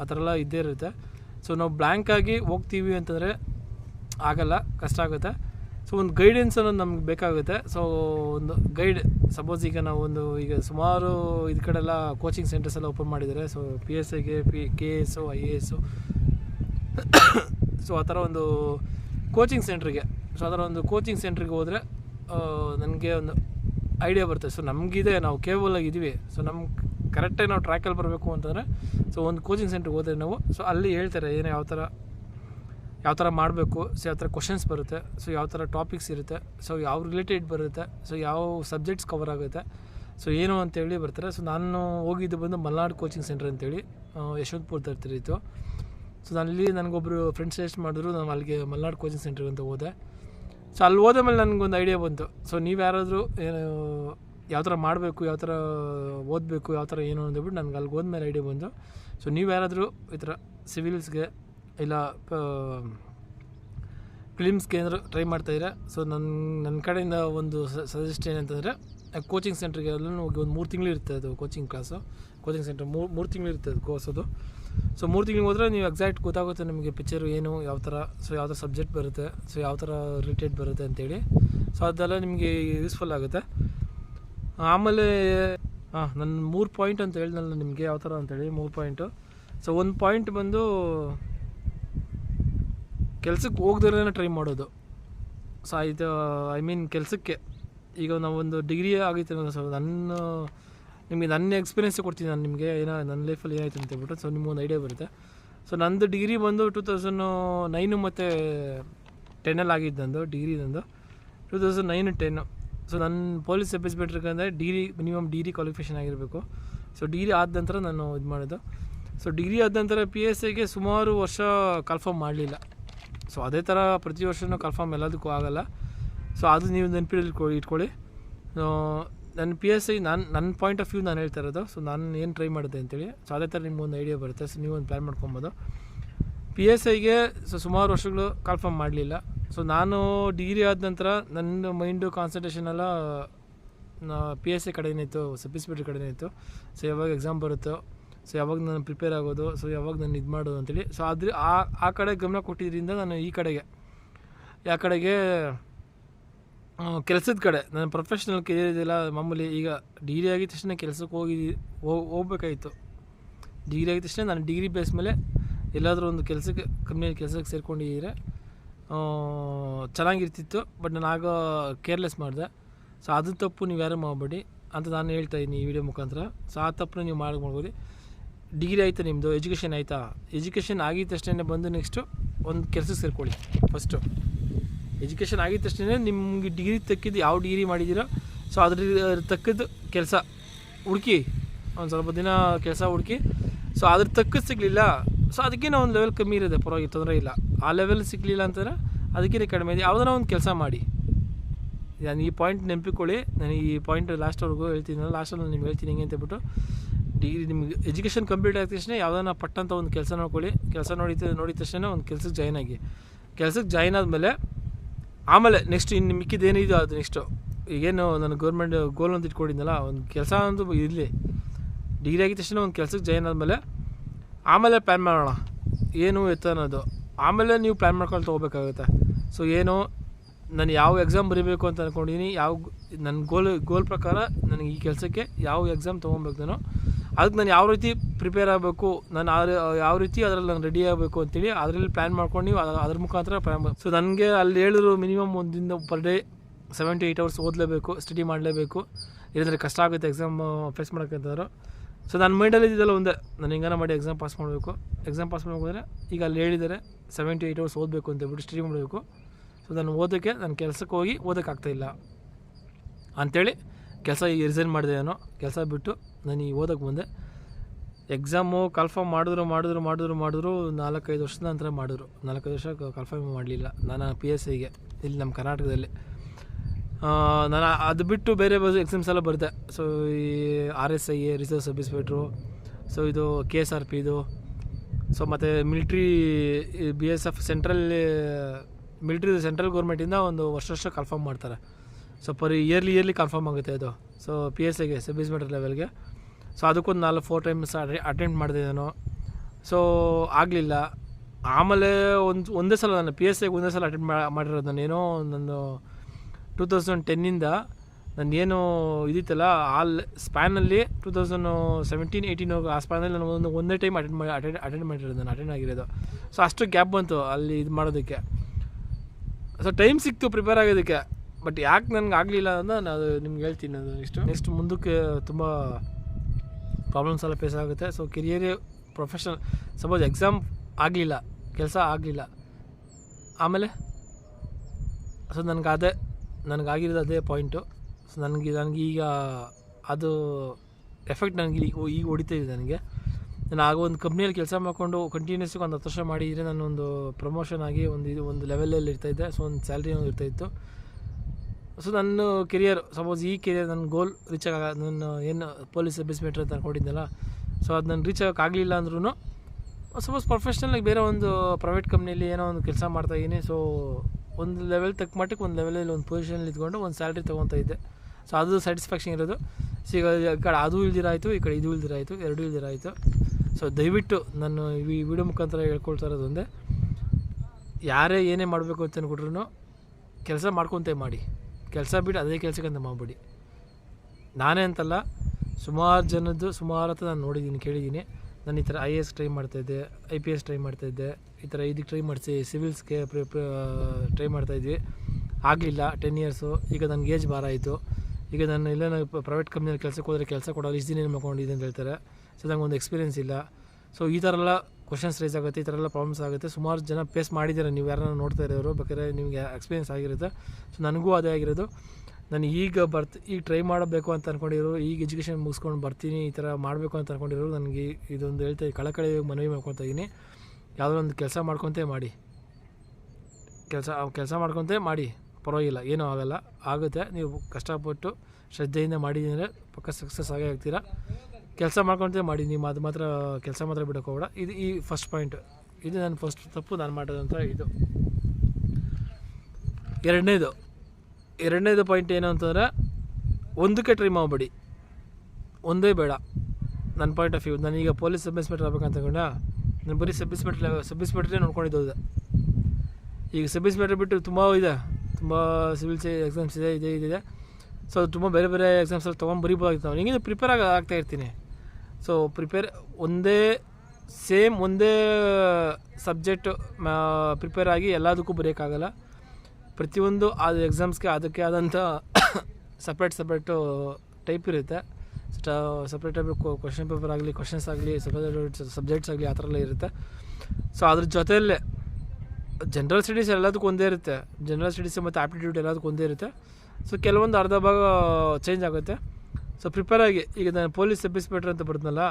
ಆ ಥರ ಎಲ್ಲ ಇದ್ದೇ ಇರುತ್ತೆ. ಸೊ ನಾವು ಬ್ಲ್ಯಾಂಕಾಗಿ ಹೋಗ್ತೀವಿ ಅಂತಂದರೆ ಆಗಲ್ಲ, ಕಷ್ಟ ಆಗುತ್ತೆ. ಸೊ ಒಂದು ಗೈಡೆನ್ಸ್ ಅನ್ನೋದು ನಮ್ಗೆ ಬೇಕಾಗುತ್ತೆ. ಸೊ ಒಂದು ಗೈಡ್ ಸಪೋಸ್ ಈಗ ನಾವು ಒಂದು, ಈಗ ಸುಮಾರು ಇದು ಕಡೆಲ್ಲ ಕೋಚಿಂಗ್ ಸೆಂಟರ್ಸ್ ಎಲ್ಲ ಓಪನ್ ಮಾಡಿದ್ದಾರೆ so P S ಐಗೆ P K S I A S so ಆ ಥರ ಒಂದು ಕೋಚಿಂಗ್ ಸೆಂಟ್ರಿಗೆ ಸೊ ಥರ ಒಂದು ಕೋಚಿಂಗ್ ಸೆಂಟ್ರಿಗೆ ಹೋದರೆ ನನಗೆ ಒಂದು ಐಡಿಯಾ ಬರುತ್ತೆ. ಸೊ ನಮಗಿದೆ, ನಾವು ಕೇಬಲ್ ಆಗಿದ್ದೀವಿ ಸೊ ನಮ್ಗೆ ಕರೆಕ್ಟಾಗಿ ನಾವು ಟ್ರ್ಯಾಕಲ್ಲಿ ಬರಬೇಕು ಅಂತಂದರೆ ಸೊ ಒಂದು ಕೋಚಿಂಗ್ ಸೆಂಟ್ರಿಗೆ ಹೋದರೆ ನಾವು ಸೊ ಅಲ್ಲಿ ಹೇಳ್ತಾರೆ, ಏನು ಯಾವ ಥರ ಯಾವ ಥರ ಮಾಡಬೇಕು, ಸೊ ಯಾವ ಥರ ಕ್ವಶನ್ಸ್ ಬರುತ್ತೆ, ಸೊ ಯಾವ ಥರ ಟಾಪಿಕ್ಸ್ ಇರುತ್ತೆ, ಸೊ ಯಾವ ರಿಲೇಟೆಡ್ ಬರುತ್ತೆ, ಸೊ ಯಾವ ಸಬ್ಜೆಕ್ಟ್ಸ್ ಕವರ್ ಆಗುತ್ತೆ, ಸೊ ಏನು ಅಂತೇಳಿ ಬರ್ತಾರೆ. ಸೊ ನಾನು ಹೋಗಿದ್ದು ಬಂದು ಮಲ್ನಾಡು ಕೋಚಿಂಗ್ ಸೆಂಟರ್ ಅಂತೇಳಿ ಯಶವಂತಪುರ ತರ್ತಿರಿತ್ತು ಸೊ ಅಲ್ಲಿ ನನಗೊಬ್ಬರು ಫ್ರೆಂಡ್ಸ್ ಸಜೆಸ್ಟ್ ಮಾಡಿದ್ರು, ನಾನು ಅಲ್ಲಿಗೆ ಮಲ್ನಾಡು ಕೋಚಿಂಗ್ ಸೆಂಟರ್ ಅಂತ ಹೋದೆ. ಸೊ ಅಲ್ಲಿ ಹೋದ ಮೇಲೆ ನನಗೊಂದು ಐಡಿಯಾ ಬಂತು. ಸೊ ನೀವು ಯಾರಾದರೂ ಏನು ಯಾವ ಥರ ಮಾಡಬೇಕು, ಯಾವ ಥರ ಓದಬೇಕು, ಯಾವ ಥರ ಏನು ಅಂದ್ಬಿಟ್ಟು ನನಗೆ ಅಲ್ಲಿ ಹೋದ್ಮೇಲೆ ಐಡಿಯಾ ಬಂತು. ಸೊ ನೀವು ಯಾರಾದರೂ ಈ ಥರ ಸಿವಿಲ್ಸ್ಗೆ ಇಲ್ಲ ಫಿಲಿಮ್ಸ್ಗೆ ಏನಾದ್ರು ಟ್ರೈ ಮಾಡ್ತಾಯಿದ್ರೆ ಸೊ ನನ್ನ ನನ್ನ ಕಡೆಯಿಂದ ಒಂದು ಸಜೆಸ್ಟ್ ಏನಂತಂದರೆ ಕೋಚಿಂಗ್ ಸೆಂಟ್ರಿಗೆ ಎಲ್ಲೂ ಹೋಗಿ ಒಂದು ಮೂರು ತಿಂಗಳು ಇರುತ್ತೆ ಅದು ಕೋಚಿಂಗ್ ಕ್ಲಾಸು ಕೋಚಿಂಗ್ ಸೆಂಟ್ರ್ ಮೂರು ಮೂರು ತಿಂಗಳು ಇರುತ್ತೆ ಅದು ಸೊ ಮೂರು ತಿಂಗಳಿಗೆ ಹೋದರೆ ನೀವು ಎಕ್ಸಾಕ್ಟ್ ಗೊತ್ತಾಗುತ್ತೆ ನಿಮಗೆ ಪಿಕ್ಚರು ಏನು, ಯಾವ ಥರ ಸೊ ಯಾವ ಥರ ಸಬ್ಜೆಕ್ಟ್ ಬರುತ್ತೆ ಸೊ ಯಾವ ಥರ ರಿಲೇಟೆಡ್ ಬರುತ್ತೆ ಅಂತೇಳಿ. ಸೊ ಅದೆಲ್ಲ ನಿಮಗೆ ಯೂಸ್ಫುಲ್ ಆಗುತ್ತೆ. ಆಮೇಲೆ ಹಾಂ ನನ್ನ ಮೂರು ಪಾಯಿಂಟ್ ಅಂತ ಹೇಳಿದ್ನಲ್ಲ ನಿಮಗೆ, ಯಾವ ಥರ ಅಂತೇಳಿ, ಮೂರು ಪಾಯಿಂಟು ಸೊ ಒಂದು ಪಾಯಿಂಟ್ ಬಂದು ಕೆಲ್ಸಕ್ಕೆ ಹೋಗ್ದಿರೋನೇ ಟ್ರೈ ಮಾಡೋದು. ಸೊ ಇದು ಐ ಮೀನ್ ಕೆಲಸಕ್ಕೆ. ಈಗ ನಾವೊಂದು ಡಿಗ್ರಿ ಆಗೈತೆ ಸೊ ನನ್ನ, ನಿಮಗೆ ನನ್ನ ಎಕ್ಸ್ಪೀರಿಯನ್ಸ್ ಕೊಡ್ತೀನಿ ನಾನು ನಿಮಗೆ. ಏನೋ ನನ್ನ ಲೈಫಲ್ಲಿ ಏನಾಯ್ತು ಅಂತ ಹೇಳ್ಬಿಟ್ಟು ಸೊ ನಿಮ್ಗೊಂದು ಐಡಿಯಾ ಬರುತ್ತೆ. ಸೊ ನಂದು ಡಿಗ್ರಿ ಬಂದು ಟೂ ತೌಸಂಡು ನೈನು ಮತ್ತು ಟೆನ್ನಲ್ಲಿ ಆಗಿದ್ದಂದು ಡಿಗ್ರಿ ನಂದು two thousand nine ten so ನನ್ನ ಪೊಲೀಸ್ ಅಂದರೆ ಡಿಗ್ರಿ ಮಿನಿಮಮ್ ಡಿಗ್ರಿ ಕ್ವಾಲಿಫಿಕೇಷನ್ ಆಗಿರಬೇಕು. ಸೊ ಡಿಗ್ರಿ ಆದ ನಂತರ ನಾನು ಇದು ಮಾಡೋದು. ಸೊ ಡಿಗ್ರಿ ಆದ ನಂತರ ಪಿ ಎಸ್ ಐಗೆ ಸುಮಾರು ವರ್ಷ ಕನ್ಫರ್ಮ್ ಮಾಡಲಿಲ್ಲ. ಸೊ ಅದೇ ಥರ ಪ್ರತಿ ವರ್ಷವೂ ಕನ್ಫರ್ಮ್ ಎಲ್ಲದಕ್ಕೂ ಆಗಲ್ಲ. ಸೊ ಅದು ನೀವು ನೆನಪಿಲ್ಲಿ ಇಟ್ಕೊಳ್ಳಿ. ನನ್ನ ಪಿ ಎಸ್ ಐ ನಾನು ನನ್ನ ಪಾಯಿಂಟ್ ಆಫ್ ವ್ಯೂ ನಾನು ಹೇಳ್ತಾ ಇರೋದು. ಸೊ ನಾನು ಏನು ಟ್ರೈ ಮಾಡಿದೆ ಅಂತೇಳಿ. ಸೊ ಅದೇ ಥರ ನಿಮ್ಗೊಂದು ಐಡಿಯಾ ಬರುತ್ತೆ. ಸೊ ನೀವು ಒಂದು ಪ್ಲ್ಯಾನ್ ಮಾಡ್ಕೊಬೋದು ಪಿ ಎಸ್ ಐಗೆ ಸೊ ಸುಮಾರು ವರ್ಷಗಳು ಕನ್ಫರ್ಮ್ ಮಾಡಲಿಲ್ಲ. ಸೊ ನಾನು ಡಿಗ್ರಿ ಆದ ನಂತರ ನನ್ನ ಮೈಂಡು ಕಾನ್ಸಂಟ್ರೇಷನ್ ಎಲ್ಲ ಪಿ ಎಸ್ ಐ ಕಡೆನೇ ಇತ್ತು ಸಬ್ ಇನ್ಸ್ಪೆಕ್ಟರ್ ಕಡೆನೇ ಇತ್ತು. ಸೊ ಯಾವಾಗ ಎಕ್ಸಾಮ್ ಬರುತ್ತೋ ಸೊ ಯಾವಾಗ ನಾನು ಪ್ರಿಪೇರ್ ಆಗೋದು? ಸೊ ಯಾವಾಗ ನಾನು ಇದು ಮಾಡೋದು ಅಂತೇಳಿ. ಸೊ ಅದ್ರ ಆ ಆ ಕಡೆ ಗಮನ ಕೊಟ್ಟಿದ್ದರಿಂದ ನಾನು ಈ ಕಡೆಗೆ. ಯಾವ ಕಡೆಗೆ ಕೆಲಸದ ಕಡೆ. ನನ್ನ ಪ್ರೊಫೆಷ್ನಲ್ ಕೆರಿಯರ್ ಇದೆಲ್ಲ ಮಾಮೂಲಿ ಈಗ ಡಿಗ್ರಿ ಆಗಿದ ತಕ್ಷಣ ಕೆಲಸಕ್ಕೆ ಹೋಗಿ ಹೋಗ್ಬೇಕಾಗಿತ್ತು ಡಿಗ್ರಿ ಆಗಿದ ತಕ್ಷಣ ನಾನು ಡಿಗ್ರಿ ಬೇಸ್ ಮೇಲೆ ಎಲ್ಲಾದರೂ ಒಂದು ಕೆಲಸಕ್ಕೆ ಕಂಪ್ನಿಯಲ್ಲಿ ಕೆಲಸಕ್ಕೆ ಸೇರ್ಕೊಂಡಿದ್ದರೆ ಚೆನ್ನಾಗಿರ್ತಿತ್ತು. ಬಟ್ ನಾನು ಆಗ ಕೇರ್ಲೆಸ್ ಮಾಡಿದೆ. ಸೊ ಅದು ತಪ್ಪು ನೀವು ಯಾರು ಮಾಡಬೇಡಿ ಅಂತ ನಾನು ಹೇಳ್ತಾ ಇದ್ದೀನಿ ಈ ವಿಡಿಯೋ ಮುಖಾಂತರ. ಸೊ ಆ ತಪ್ಪನ್ನ ನೀವು ಮಾಡಿ, ಮಾಡ್ಬೋದು. ಡಿಗ್ರಿ ಆಯಿತಾ ನಿಮ್ಮದು ಎಜುಕೇಷನ್ ಆಯಿತಾ? ಎಜುಕೇಷನ್ ಆಗಿದ ತಕ್ಷಣ ಬಂದು ನೆಕ್ಸ್ಟು ಒಂದು ಕೆಲಸ ಸೇರ್ಕೊಳ್ಳಿ. ಫಸ್ಟು ಎಜುಕೇಷನ್ ಆಗಿದ ತಕ್ಷಣ ನಿಮಗೆ ಡಿಗ್ರಿ ತಕ್ಕಿದ್ದು ಯಾವ ಡಿಗ್ರಿ ಮಾಡಿದ್ದೀರೋ ಸೊ ಅದ್ರ ತಕ್ಕದ್ದು ಕೆಲಸ ಹುಡುಕಿ, ಒಂದು ಸ್ವಲ್ಪ ದಿನ ಕೆಲಸ ಹುಡುಕಿ. ಸೊ ಅದ್ರ ತಕ್ಕ ಸಿಗಲಿಲ್ಲ. ಸೊ ಅದಕ್ಕಿಂತ ಒಂದು ಲೆವೆಲ್ ಕಮ್ಮಿ ಇರೋದೆ ಪರವಾಗಿ ತೊಂದರೆ ಇಲ್ಲ. ಆ ಲೆವೆಲ್ ಸಿಗಲಿಲ್ಲ ಅಂತಂದರೆ ಅದಕ್ಕಿಂತ ಕಡಿಮೆ ಇದೆ. ಯಾವುದನ್ನ ಒಂದು ಕೆಲಸ ಮಾಡಿ. ನಾನು ಈ ಪಾಯಿಂಟ್ ನೆನಪಿಕೊಳ್ಳಿ. ನಾನು ಈ ಪಾಯಿಂಟ್ ಲಾಸ್ಟ್ವರೆಗೂ ಹೇಳ್ತೀನಿ ಲಾಸ್ಟಲ್ಲಿ ನಿಮ್ಗೆ ಹೇಳ್ತೀನಿ ಹೆಂಗೆ ಅಂತ ಹೇಳ್ಬಿಟ್ಟು. ಡಿಗ್ರಿ ನಿಮ್ಗೆ ಎಜುಕೇಷನ್ ಕಂಪ್ಲೀಟ್ ಆದ ತಕ್ಷಣ ಯಾವ್ದಾನ ಪಟ್ಟಂತ ಒಂದು ಕೆಲಸ ನೋಡ್ಕೊಳ್ಳಿ. ಕೆಲಸ ನೋಡಿದ ನೋಡಿದ ತಕ್ಷಣ ಒಂದು ಕೆಲಸಕ್ಕೆ ಜಾಯ್ನ್ ಆಗಿ. ಕೆಲಸಕ್ಕೆ ಜಾಯ್ನ್ ಆದಮೇಲೆ ಆಮೇಲೆ ನೆಕ್ಸ್ಟ್ ಇನ್ನು ಮಿಕ್ಕಿದ್ದೇನಿದೆಯೋ ಅದು ನೆಕ್ಸ್ಟು ಈಗೇನು ನಾನು ಗೌರ್ಮೆಂಟ್ ಗೋಲ್ ಅಂತ ಇಟ್ಕೊಂಡಿದ್ನಲ್ಲ, ಒಂದು ಕೆಲಸ ಒಂದು ಇರಲಿ. ಡಿಗ್ರಿ ಆಗಿದ ತಕ್ಷಣ ಒಂದು ಕೆಲಸಕ್ಕೆ ಜಾಯ್ನ್ ಆದಮೇಲೆ ಆಮೇಲೆ ಪ್ಲ್ಯಾನ್ ಮಾಡೋಣ. ಏನು ಎತ್ತ ಅನ್ನೋದು. ಆಮೇಲೆ ನೀವು ಪ್ಲ್ಯಾನ್ ಮಾಡ್ಕೊಂಡು ತೊಗೋಬೇಕಾಗುತ್ತೆ. ಸೊ ಏನು ನಾನು ಯಾವ ಎಕ್ಸಾಮ್ ಬರೀಬೇಕು ಅಂತ ಅಂದ್ಕೊಂಡಿದ್ದೀನಿ ಯಾವ, ನನ್ನ ಗೋಲ್ ಗೋಲ್ ಪ್ರಕಾರ ನನಗೆ ಈ ಕೆಲಸಕ್ಕೆ ಯಾವ ಎಕ್ಸಾಮ್ ತೊಗೊಬೇಕು ನಾನು. ಅದಕ್ಕೆ ನಾನು ಯಾವ ರೀತಿ ಪ್ರಿಪೇರ್ ಆಗಬೇಕು, ನಾನು ಯಾವ ರೀತಿ ಅದರಲ್ಲಿ ನಾನು ರೆಡಿ ಆಗಬೇಕು ಅಂತೇಳಿ ಅದರಲ್ಲಿ ಪ್ಲ್ಯಾನ್ ಮಾಡ್ಕೊಂಡು ನೀವು ಅದ್ರ ಮುಖಾಂತರ ಪ್ಲ್ಯಾನ್ ಸೊ ನನಗೆ ಅಲ್ಲಿ ಹೇಳಿದ್ರು minimum ಒಂದಿಂದ per day seven to eight hours ಓದಲೇಬೇಕು study ಮಾಡಲೇಬೇಕು. ಇಲ್ಲಂದರೆ ಕಷ್ಟ ಆಗುತ್ತೆ ಎಕ್ಸಾಮ್ ಫೇಸ್ ಮಾಡೋಕ್ಕಂತಂದ್ರು ಸೊ ನನ್ನ ಮೈಂಡಲ್ಲಿ ಇದೆಲ್ಲ ಒಂದೇ, ನಾನು ಹಿಂಗಾನ ಮಾಡಿ ಎಕ್ಸಾಮ್ ಪಾಸ್ ಮಾಡಬೇಕು. ಎಕ್ಸಾಮ್ ಪಾಸ್ ಮಾಡಬೇಕಾದ್ರೆ ಈಗ ಅಲ್ಲಿ ಹೇಳಿದ್ದಾರೆ ಸೆವೆನ್ ಟು ಏಯ್ಟ್ ಅವರ್ಸ್ ಓದಬೇಕು ಅಂತ ಹೇಳ್ಬಿಟ್ಟು ಸ್ಟಡಿ ಮಾಡಬೇಕು. ಸೊ ನಾನು ಓದೋಕ್ಕೆ ನನ್ನ ಕೆಲಸಕ್ಕೆ ಹೋಗಿ ಓದೋಕ್ಕಾಗ್ತಾಯಿಲ್ಲ ಅಂಥೇಳಿ ಕೆಲಸ ರಿಸೈನ್ ಮಾಡಿದೆ ಏನೋ ಕೆಲಸ ಬಿಟ್ಟು ನಾನು ಈ ಓದೋಕ್ಕೆ ಬಂದೆ. ಎಕ್ಸಾಮು ಕನ್ಫರ್ಮ್ ಮಾಡಿದ್ರು ಮಾಡಿದ್ರು ಮಾಡಿದ್ರು ಮಾಡಿದ್ರು ನಾಲ್ಕೈದು ವರ್ಷದ ನಂತರ ಮಾಡಿದ್ರು. ನಾಲ್ಕೈದು ವರ್ಷ ಕನ್ಫರ್ಮ್ ಮಾಡಲಿಲ್ಲ. ನಾನು ಪಿ ಎಸ್ ಐಗೆ ಇಲ್ಲಿ ನಮ್ಮ ಕರ್ನಾಟಕದಲ್ಲಿ. ನಾನು ಅದು ಬಿಟ್ಟು ಬೇರೆ ಬಸ್ ಎಕ್ಸಾಮ್ಸ್ ಎಲ್ಲ ಬರುತ್ತೆ. ಸೊ ಈ R S I A reserve sub inspector so ಇದು ಕೆ ಎಸ್ ಆರ್ ಪಿದು ಸೊ ಮತ್ತು military B S F central military central ಗೌರ್ಮೆಂಟಿಂದ ಒಂದು ವರ್ಷ ವರ್ಷ ಕನ್ಫರ್ಮ್ ಮಾಡ್ತಾರೆ. So per yearly yearly confirm ಆಗುತ್ತೆ ಅದು. ಸೊ ಪಿ ಎಸ್ ಸಿಗೆ ಸಬ್ ಇನ್ಸ್ಪೆಕ್ಟರ್ ಲೆವೆಲ್ಗೆ ಸೊ ಅದಕ್ಕೊಂದು ನಾಲ್ಕು ಫೋರ್ ಟೈಮ್ಸ್ ಅಟೆಂಡ್ ಮಾಡಿದೆ ನಾನು. ಸೊ ಆಗಲಿಲ್ಲ. ಆಮೇಲೆ ಒಂದು, ಒಂದೇ ಸಲ ನಾನು ಪಿ ಎಸ್ ಸಿಗೆ ಒಂದೇ ಸಲ ಅಟೆಂಡ್ ಮಾಡಿರೋದು ನಾನು. ಏನೋ ನನ್ನ ಟೂ ತೌಸಂಡ್ ಟೆನ್ನಿಂದ ನಾನು ಏನು ಇದಿತ್ತಲ್ಲ, ಆ ಸ್ಪ್ಯಾನಲ್ಲಿ ಟೂ ತೌಸಂಡ್ ಸೆವೆಂಟೀನ್ ಏಯ್ಟೀನ್ ಆ ಸ್ಪ್ಯಾನಲ್ಲಿ ನಾನು ಒಂದು ಒಂದೇ ಟೈಮ್ ಅಟೆಂಡ್ ಮಾಡಿ ಅಟೆಂಡ್ ಅಟೆಂಡ್ ಮಾಡಿರೋದು ನಾನು ಅಟೆಂಡ್ ಆಗಿರೋದು. ಸೊ ಅಷ್ಟು ಗ್ಯಾಪ್ ಬಂತು ಅಲ್ಲಿ ಇದು ಮಾಡೋದಕ್ಕೆ. ಸೊ ಟೈಮ್ ಸಿಕ್ತು ಪ್ರಿಪೇರ್ ಆಗೋದಕ್ಕೆ ಬಟ್ ಯಾಕೆ ನನಗೆ ಆಗಲಿಲ್ಲ ಅಂತ ನಾನು ನಿಮ್ಗೆ ಹೇಳ್ತೀನಿ ಅದು ನೆಕ್ಸ್ಟು ನೆಕ್ಸ್ಟ್ ಮುಂದಕ್ಕೆ ತುಂಬ ಪ್ರಾಬ್ಲಮ್ಸ್ ಎಲ್ಲ ಫೇಸ್ ಆಗುತ್ತೆ. ಸೊ ಕೆರಿಯರೇ ಪ್ರೊಫೆಷನಲ್ ಸಪೋಸ್ ಎಕ್ಸಾಮ್ ಆಗಲಿಲ್ಲ, ಕೆಲಸ ಆಗಲಿಲ್ಲ. ಆಮೇಲೆ ಸೊ ನನಗೆ ಅದೇ ನನಗಾಗಿರೋದು ಅದೇ ಪಾಯಿಂಟು ಸೊ ನನಗೆ ನನಗೀಗ ಅದು ಎಫೆಕ್ಟ್ ನನಗೆ ಈಗ ಹೊಡಿತಾ ಇದೆ ನನಗೆ. ನಾನು ಆಗ ಒಂದು ಕಂಪ್ನಿಯಲ್ಲಿ ಕೆಲಸ ಮಾಡಿಕೊಂಡು ಕಂಟಿನ್ಯೂಸ್ಗೆ ಒಂದು ಹತ್ತು ವರ್ಷ ಮಾಡಿದರೆ ನಾನು ಒಂದು ಪ್ರಮೋಷನ್ ಆಗಿ ಒಂದು ಇದು, ಒಂದು ಲೆವೆಲಲ್ಲಿ ಇರ್ತಾಯಿದ್ದೆ ಸೊ ಒಂದು ಸ್ಯಾಲ್ರಿ ಇರ್ತಾಯಿತ್ತು ಸೊ ನನ್ನ ಕೆರಿಯರ್ ಸಪೋಸ್ ಈ ಕೆರಿಯರ್ ನನ್ನ ಗೋಲ್ ರೀಚ್ ಆಗ, ನನ್ನ ಏನು ಪೊಲೀಸ್ ಸರ್ವಿಸ್ ಅಂತ ಕೊಟ್ಟಿದ್ದೆಲ್ಲ ಸೊ ಅದು ನಾನು ರೀಚ್ ಆಗೋಕ್ಕಾಗಲಿಲ್ಲ ಅಂದ್ರೂ ಸಪೋಸ್ ಪ್ರೊಫೆಷ್ನಲಾಗಿ ಬೇರೆ ಒಂದು ಪ್ರೈವೇಟ್ ಕಂಪ್ನಿಯಲ್ಲಿ ಏನೋ ಒಂದು ಕೆಲಸ ಮಾಡ್ತಾಯಿದ್ದೀನಿ ಸೊ ಒಂದು ಲೆವೆಲ್ ತಕ್ಕ ಮಟ್ಟಕ್ಕೆ ಒಂದು ಲೆವೆಲಲ್ಲಿ ಒಂದು ಪೊಸಿಷನಲ್ಲಿ ಇದ್ಕೊಂಡು ಒಂದು ಸ್ಯಾಲ್ರಿ ತೊಗೊತಾ ಇದ್ದೆ. ಸೊ ಅದು ಸ್ಯಾಟಿಸ್ಫ್ಯಾಕ್ಷನ್ ಇರೋದು. ಸೊ ಈಗ ಈ ಕಡೆ ಅದು ಇಲ್ದಿರಾಯಿತು ಈ ಕಡೆ ಇದು ಇಲ್ದಿರಾಯಿತು ಎರಡೂ ಇಲ್ದಿರಾಯಿತು ಸೊ ದಯವಿಟ್ಟು ನಾನು ಈ ವಿಡಿಯೋ ಮುಖಾಂತರ ಹೇಳ್ಕೊಳ್ತಾ ಇರೋದು ಒಂದೇ. ಯಾರೇ ಏನೇ ಮಾಡಬೇಕು ಅಂತ ಅಂದ್ಕೊಟ್ರು ಕೆಲಸ ಮಾಡ್ಕೊತೇ ಮಾಡಿ. ಕೆಲಸ ಬಿಡಿ, ಅದೇ ಕೆಲಸಕ್ಕಂತ ಮಾಡಬೇಡಿ. ನಾನೇ ಅಂತಲ್ಲ, ಸುಮಾರು ಜನದ್ದು, ಸುಮಾರು ಹತ್ರ ನಾನು ನೋಡಿದ್ದೀನಿ, ಕೇಳಿದ್ದೀನಿ. ನಾನು ಈ ಥರ ಐ ಎ ಎಸ್ ಟ್ರೈ ಮಾಡ್ತಾಯಿದ್ದೆ ಐ ಪಿ ಎಸ್ ಟ್ರೈ ಮಾಡ್ತಾಯಿದ್ದೆ ಈ ಥರ ಇದಕ್ಕೆ ಟ್ರೈ ಮಾಡಿಸಿ ಸಿವಿಲ್ಸ್ಗೆ ಟ್ರೈ ಮಾಡ್ತಾಯಿದ್ವಿ ಆಗಲಿಲ್ಲ ಟೆನ್ ಇಯರ್ಸು ಈಗ ನನಗೆ ಏಜ್ ಭಾರ ಆಯಿತು. ಈಗ ನಾನು ಇಲ್ಲ ಪ್ರೈವೇಟ್ ಕಂಪ್ನಿಯಲ್ಲಿ ಕೆಲಸಕ್ಕೆ ಹೋದರೆ ಕೆಲಸ ಕೊಡೋರು ಇಷ್ಟು ದಿನ ಏನು ಮಾಡ್ಕೊಂಡಿದ್ದೆ ಅಂತ ಹೇಳ್ತಾರೆ. ಸೊ ನಂಗೆ ಒಂದು ಎಕ್ಸ್ಪೀರಿಯನ್ಸ್ ಇಲ್ಲ. ಸೊ ಈ ಥರ ಎಲ್ಲ ಕ್ವಶನ್ಸ್ ರೈಸ್ ಆಗುತ್ತೆ, ಈ ಥರ ಎಲ್ಲ ಪ್ರಾಬ್ಲಮ್ಸ್ ಆಗುತ್ತೆ. ಸುಮಾರು ಜನ ಫೇಸ್ ಮಾಡಿದ್ದೀರ ನೀವು, ಯಾರನ್ನ ನೋಡ್ತಾ ಇರೋರು? ಬೇಕಾದ್ರೆ ನಿಮಗೆ ಎಕ್ಸ್ಪೀರಿಯನ್ಸ್ ಆಗಿರುತ್ತೆ. ಸೊ ನನಗೂ ಅದೇ ಆಗಿರೋದು. ನಾನು ಈಗ ಬರ್ತ, ಈಗ ಟ್ರೈ ಮಾಡಬೇಕು ಅಂತ ಅಂದ್ಕೊಂಡಿರೋ ಈಗ ಎಜುಕೇಷನ್ ಮುಗಿಸ್ಕೊಂಡು ಬರ್ತೀನಿ, ಈ ಥರ ಮಾಡಬೇಕು ಅಂತ ಅಂದ್ಕೊಂಡಿರೋ ನನಗೆ ಇದೊಂದು ಹೇಳ್ತಾ, ಕಳಕಳಿ ಮನವಿ ಮಾಡ್ಕೊತಾ ಇದ್ದೀನಿ ಯಾವುದೋ ಒಂದು ಕೆಲಸ ಮಾಡ್ಕೊತೇ ಮಾಡಿ. ಕೆಲಸ ಕೆಲಸ ಮಾಡ್ಕೊತೇ ಮಾಡಿ. ಪರವಾಗಿಲ್ಲ, ಏನೂ ಆಗೋಲ್ಲ. ಆಗುತ್ತೆ. ನೀವು ಕಷ್ಟಪಟ್ಟು ಶ್ರದ್ಧೆಯಿಂದ ಮಾಡಿದ್ರೆ ಪಕ್ಕ ಸಕ್ಸಸ್ ಆಗೇ ಆಗ್ತೀರಾ? ಕೆಲಸ ಮಾಡ್ಕೊಂತೀವಿ ಮಾಡಿ, ನೀವು ಅದು ಮಾತ್ರ ಕೆಲಸ ಮಾತ್ರ ಬಿಡೋಕೆ ಹೋಗಬೇಡ. ಇದು ಈ ಫಸ್ಟ್ ಪಾಯಿಂಟ್ ಇದು ನನ್ನ ಫಸ್ಟ್ ತಪ್ಪು, ನಾನು ಮಾಡೋದಂತ ಇದು. ಎರಡನೇದು. ಎರಡನೇದು ಪಾಯಿಂಟ್ ಏನು ಅಂತಂದರೆ, ಒಂದಕ್ಕೆ ಟ್ರೈ ಮಾಡಬೇಡಿ ಒಂದೇ ಬೇಡ. ನನ್ನ ಪಾಯಿಂಟ್ ಆಫ್ ವ್ಯೂ ಈಗ ಪೊಲೀಸ್ ಸಬ್ ಇನ್ಸ್ಪೆಕ್ಟರ್ ಆಗ್ಬೇಕಂತ ನಾನು ಬರೀ ಸಬ್ ಇನ್ಸ್ಪೆಕ್ಟರ್ ಸಬ್ ಇನ್ಸ್ಪೆಕ್ಟ್ರೇ ಈಗ ಸಬ್ ಇನ್ಸ್ಪೆಕ್ಟರ್ ಬಿಟ್ಟು ತುಂಬ ಇದೆ. ತುಂಬ ಸಿವಿಲ್ಸ್ ಎಕ್ಸಾಮ್ಸ್ ಇದೆ ಇದೆ ಇದೆ ಸೊ ತುಂಬ ಬೇರೆ ಬೇರೆ ಎಕ್ಸಾಮ್ಸಲ್ಲಿ ತೊಗೊಂಡು ಬರೀಬೋದಾಗಿತ್ತು. ನಾವು ಹಿಂಗೆ ಪ್ರಿಪೇರ್ ಆಗಿ, ಆಗ್ತಾ ಇರ್ತೀನಿ. ಸೊ ಪ್ರಿಪೇರ್ ಒಂದೇ ಸೇಮ್ ಒಂದೇ ಸಬ್ಜೆಕ್ಟ್ ಪ್ರಿಪೇರ್ ಆಗಿ ಎಲ್ಲದಕ್ಕೂ ಬರೆಯೋಕ್ಕಾಗಲ್ಲ. ಪ್ರತಿಯೊಂದು ಅದು ಎಕ್ಸಾಮ್ಸ್ಗೆ ಅದಕ್ಕೆ ಆದಂಥ ಸಪ್ರೇಟ್ ಸಪ್ರೇಟು ಟೈಪ್ ಇರುತ್ತೆ. ಸಪ್ರೇಟ್ ಟೈಪ್ ಕ್ವಶನ್ ಪೇಪರ್ ಆಗಲಿ ಕ್ವಶನ್ಸ್ ಆಗಲಿ ಸಪ್ರೇಟ್ ಸಬ್ಜೆಕ್ಟ್ಸ್ ಆಗಲಿ, ಆ ಥರ ಎಲ್ಲ ಇರುತ್ತೆ. ಸೊ ಅದ್ರ ಜೊತೆಯಲ್ಲೇ ಜನರಲ್ ಸ್ಟಡೀಸ್ ಎಲ್ಲದಕ್ಕೂ ಒಂದೇ ಇರುತ್ತೆ. ಜನರಲ್ ಸ್ಟಡೀಸ್ ಮತ್ತು ಆ್ಯಪ್ಟಿಟ್ಯೂಡ್ ಎಲ್ಲದಕ್ಕೂ ಒಂದೇ ಇರುತ್ತೆ. ಸೊ ಕೆಲವೊಂದು ಅರ್ಧ ಭಾಗ ಚೇಂಜ್ ಆಗುತ್ತೆ. ಸೊ ಪ್ರಿಪೇರ್ ಆಗಿ. ಈಗ ನಾನು ಪೊಲೀಸ್ ಸಬ್ ಅಂತ ಬರ್ತನಲ್ಲ,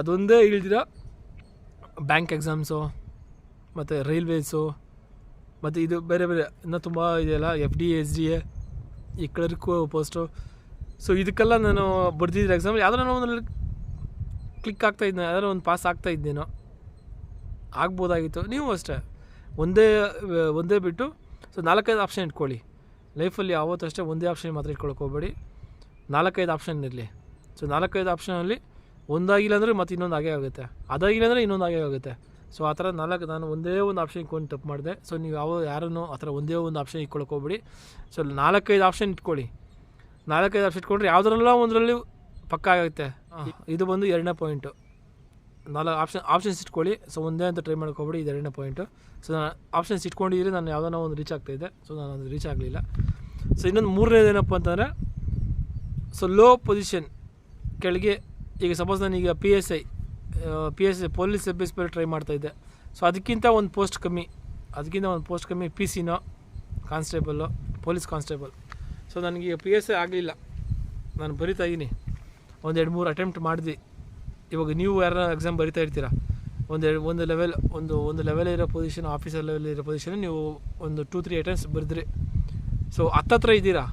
ಅದೊಂದೇ ಇಳಿದಿರ ಬ್ಯಾಂಕ್ ಎಕ್ಸಾಮ್ಸು ಮತ್ತು ರೈಲ್ವೇಸು ಮತ್ತು ಇದು ಬೇರೆ ಬೇರೆ, ಇನ್ನೂ ತುಂಬ ಇದೆಯಲ್ಲ F D S D A ಈ ಕ್ಲರ್ಕು ಪೋಸ್ಟು ಸೊ ಇದಕ್ಕೆಲ್ಲ ನಾನು ಬರ್ದಿದ್ದೆ ಎಕ್ಸಾಮ್ ಯಾವ್ದಾರ ಒಂದು ಕ್ಲಿಕ್ ಆಗ್ತಾ ಇದ್ದೆ ಯಾವ್ದಾರ ಒಂದು ಪಾಸ್ ಆಗ್ತಾ ಇದ್ದೇನೋ. ಆಗ್ಬೋದಾಗಿತ್ತು. ನೀವು ಅಷ್ಟೇ. ಒಂದೇ ಒಂದೇ ಬಿಟ್ಟು ಸೊ ನಾಲ್ಕೈದು ಆಪ್ಷನ್ ಇಟ್ಕೊಳ್ಳಿ. ಲೈಫಲ್ಲಿ ಯಾವತ್ತೂ ಅಷ್ಟೇ ಒಂದೇ ಆಪ್ಷನ್ ಮಾತ್ರ ಇಟ್ಕೊಳಕ್ಕೆ ಹೋಗಬೇಡಿ. ನಾಲ್ಕೈದು ಆಪ್ಷನ್ ಇರಲಿ. ಸೊ ನಾಲ್ಕೈದು ಆಪ್ಷನಲ್ಲಿ ಒಂದಾಗಿಲ್ಲ ಅಂದರೆ ಮತ್ತೆ ಇನ್ನೊಂದು ಆಗೇ ಆಗುತ್ತೆ. ಅದಾಗಿಲ್ಲ ಅಂದರೆ ಇನ್ನೊಂದು ಆಗೇ ಆಗುತ್ತೆ. ಸೊ ಆ ಥರ ನಾಲ್ಕು ನಾನು ಒಂದೇ ಒಂದು ಆಪ್ಷನ್ ಇಟ್ಕೊಂಡು ತಪ್ಪು ಮಾಡಿದೆ. ಸೊ ನೀವು ಯಾವ ಯಾರನ್ನು ಆ ಥರ ಒಂದೇ ಒಂದು ಆಪ್ಷನ್ ಇಟ್ಕೊಳಕ್ಕೆ ಹೋಗ್ಬೇಡಿ. ಸೊ ನಾಲ್ಕೈದು ಆಪ್ಷನ್ ಇಟ್ಕೊಳ್ಳಿ. ನಾಲ್ಕೈದು ಆಪ್ಷನ್ ಇಟ್ಕೊಂಡ್ರೆ ಯಾವುದರಲ್ಲ ಒಂದರಲ್ಲಿ ಪಕ್ಕ ಆಗುತ್ತೆ. ಇದು ಬಂದು ಎರಡನೇ ಪಾಯಿಂಟು ನಾಲ್ಕು ಆಪ್ಷನ್ ಆಪ್ಷನ್ಸ್ ಇಟ್ಕೊಳ್ಳಿ. ಸೊ ಒಂದೇ ಅಂತ ಟ್ರೈ ಮಾಡ್ಕೊಬೇಡಿ ಇದು ಎರಡನೇ ಪಾಯಿಂಟು ಸೊ ನಾನು ಆಪ್ಷನ್ಸ್ ಇಟ್ಕೊಂಡಿದ್ರೆ ನಾನು ಯಾವುದೋ ಒಂದು ರೀಚ್ ಆಗ್ತಾಯಿದ್ದೆ ಸೊ ನಾನು ಅದು ರೀಚ್ ಆಗಲಿಲ್ಲ. ಸೊ ಇನ್ನೊಂದು ಮೂರನೇದು ಏನಪ್ಪ ಅಂತಂದರೆ ಸೊ ಲೋ ಪೊಸಿಷನ್ ಕೆಳಗೆ, ಈಗ ಸಪೋಸ್ ನಾನೀಗ P S I P S I police sub inspector try ಮಾಡ್ತಾಯಿದ್ದೆ ಸೊ ಅದಕ್ಕಿಂತ ಒಂದು ಪೋಸ್ಟ್ ಕಮ್ಮಿ, ಅದಕ್ಕಿಂತ ಒಂದು ಪೋಸ್ಟ್ ಕಮ್ಮಿ ಪಿ ಸಿನೋ ಕಾನ್ಸ್ಟೇಬಲ್ಲು ಪೊಲೀಸ್ ಕಾನ್ಸ್ಟೇಬಲ್ ಸೊ ನನಗೆ ಪಿ ಎಸ್ ಐ ಆಗಲಿಲ್ಲ. ನಾನು ಬರಿತಾ ಇದ್ದೀನಿ ಒಂದು ಎರಡು ಮೂರು ಅಟೆಂಪ್ಟ್ ಮಾಡಿದ್ವಿ. ಇವಾಗ ನೀವು ಯಾರು ಎಕ್ಸಾಮ್ ಬರಿತಾ ಇರ್ತೀರಾ? ಒಂದು ಎರಡು, ಒಂದು ಲೆವೆಲ್ ಒಂದು ಒಂದು ಲೆವೆಲ್ ಇರೋ ಪೊಸಿಷನ್ ಆಫೀಸರ್ ಲೆವೆಲ್ ಇರೋ ಪೊಸಿಷನ್ ನೀವು ಒಂದು ಟೂ ತ್ರೀ ಅಟೆಂಪ್ಸ್ ಬರೆದ್ರಿ. ಸೊ ಹತ್ತತ್ರ ಇದ್ದೀರಾ?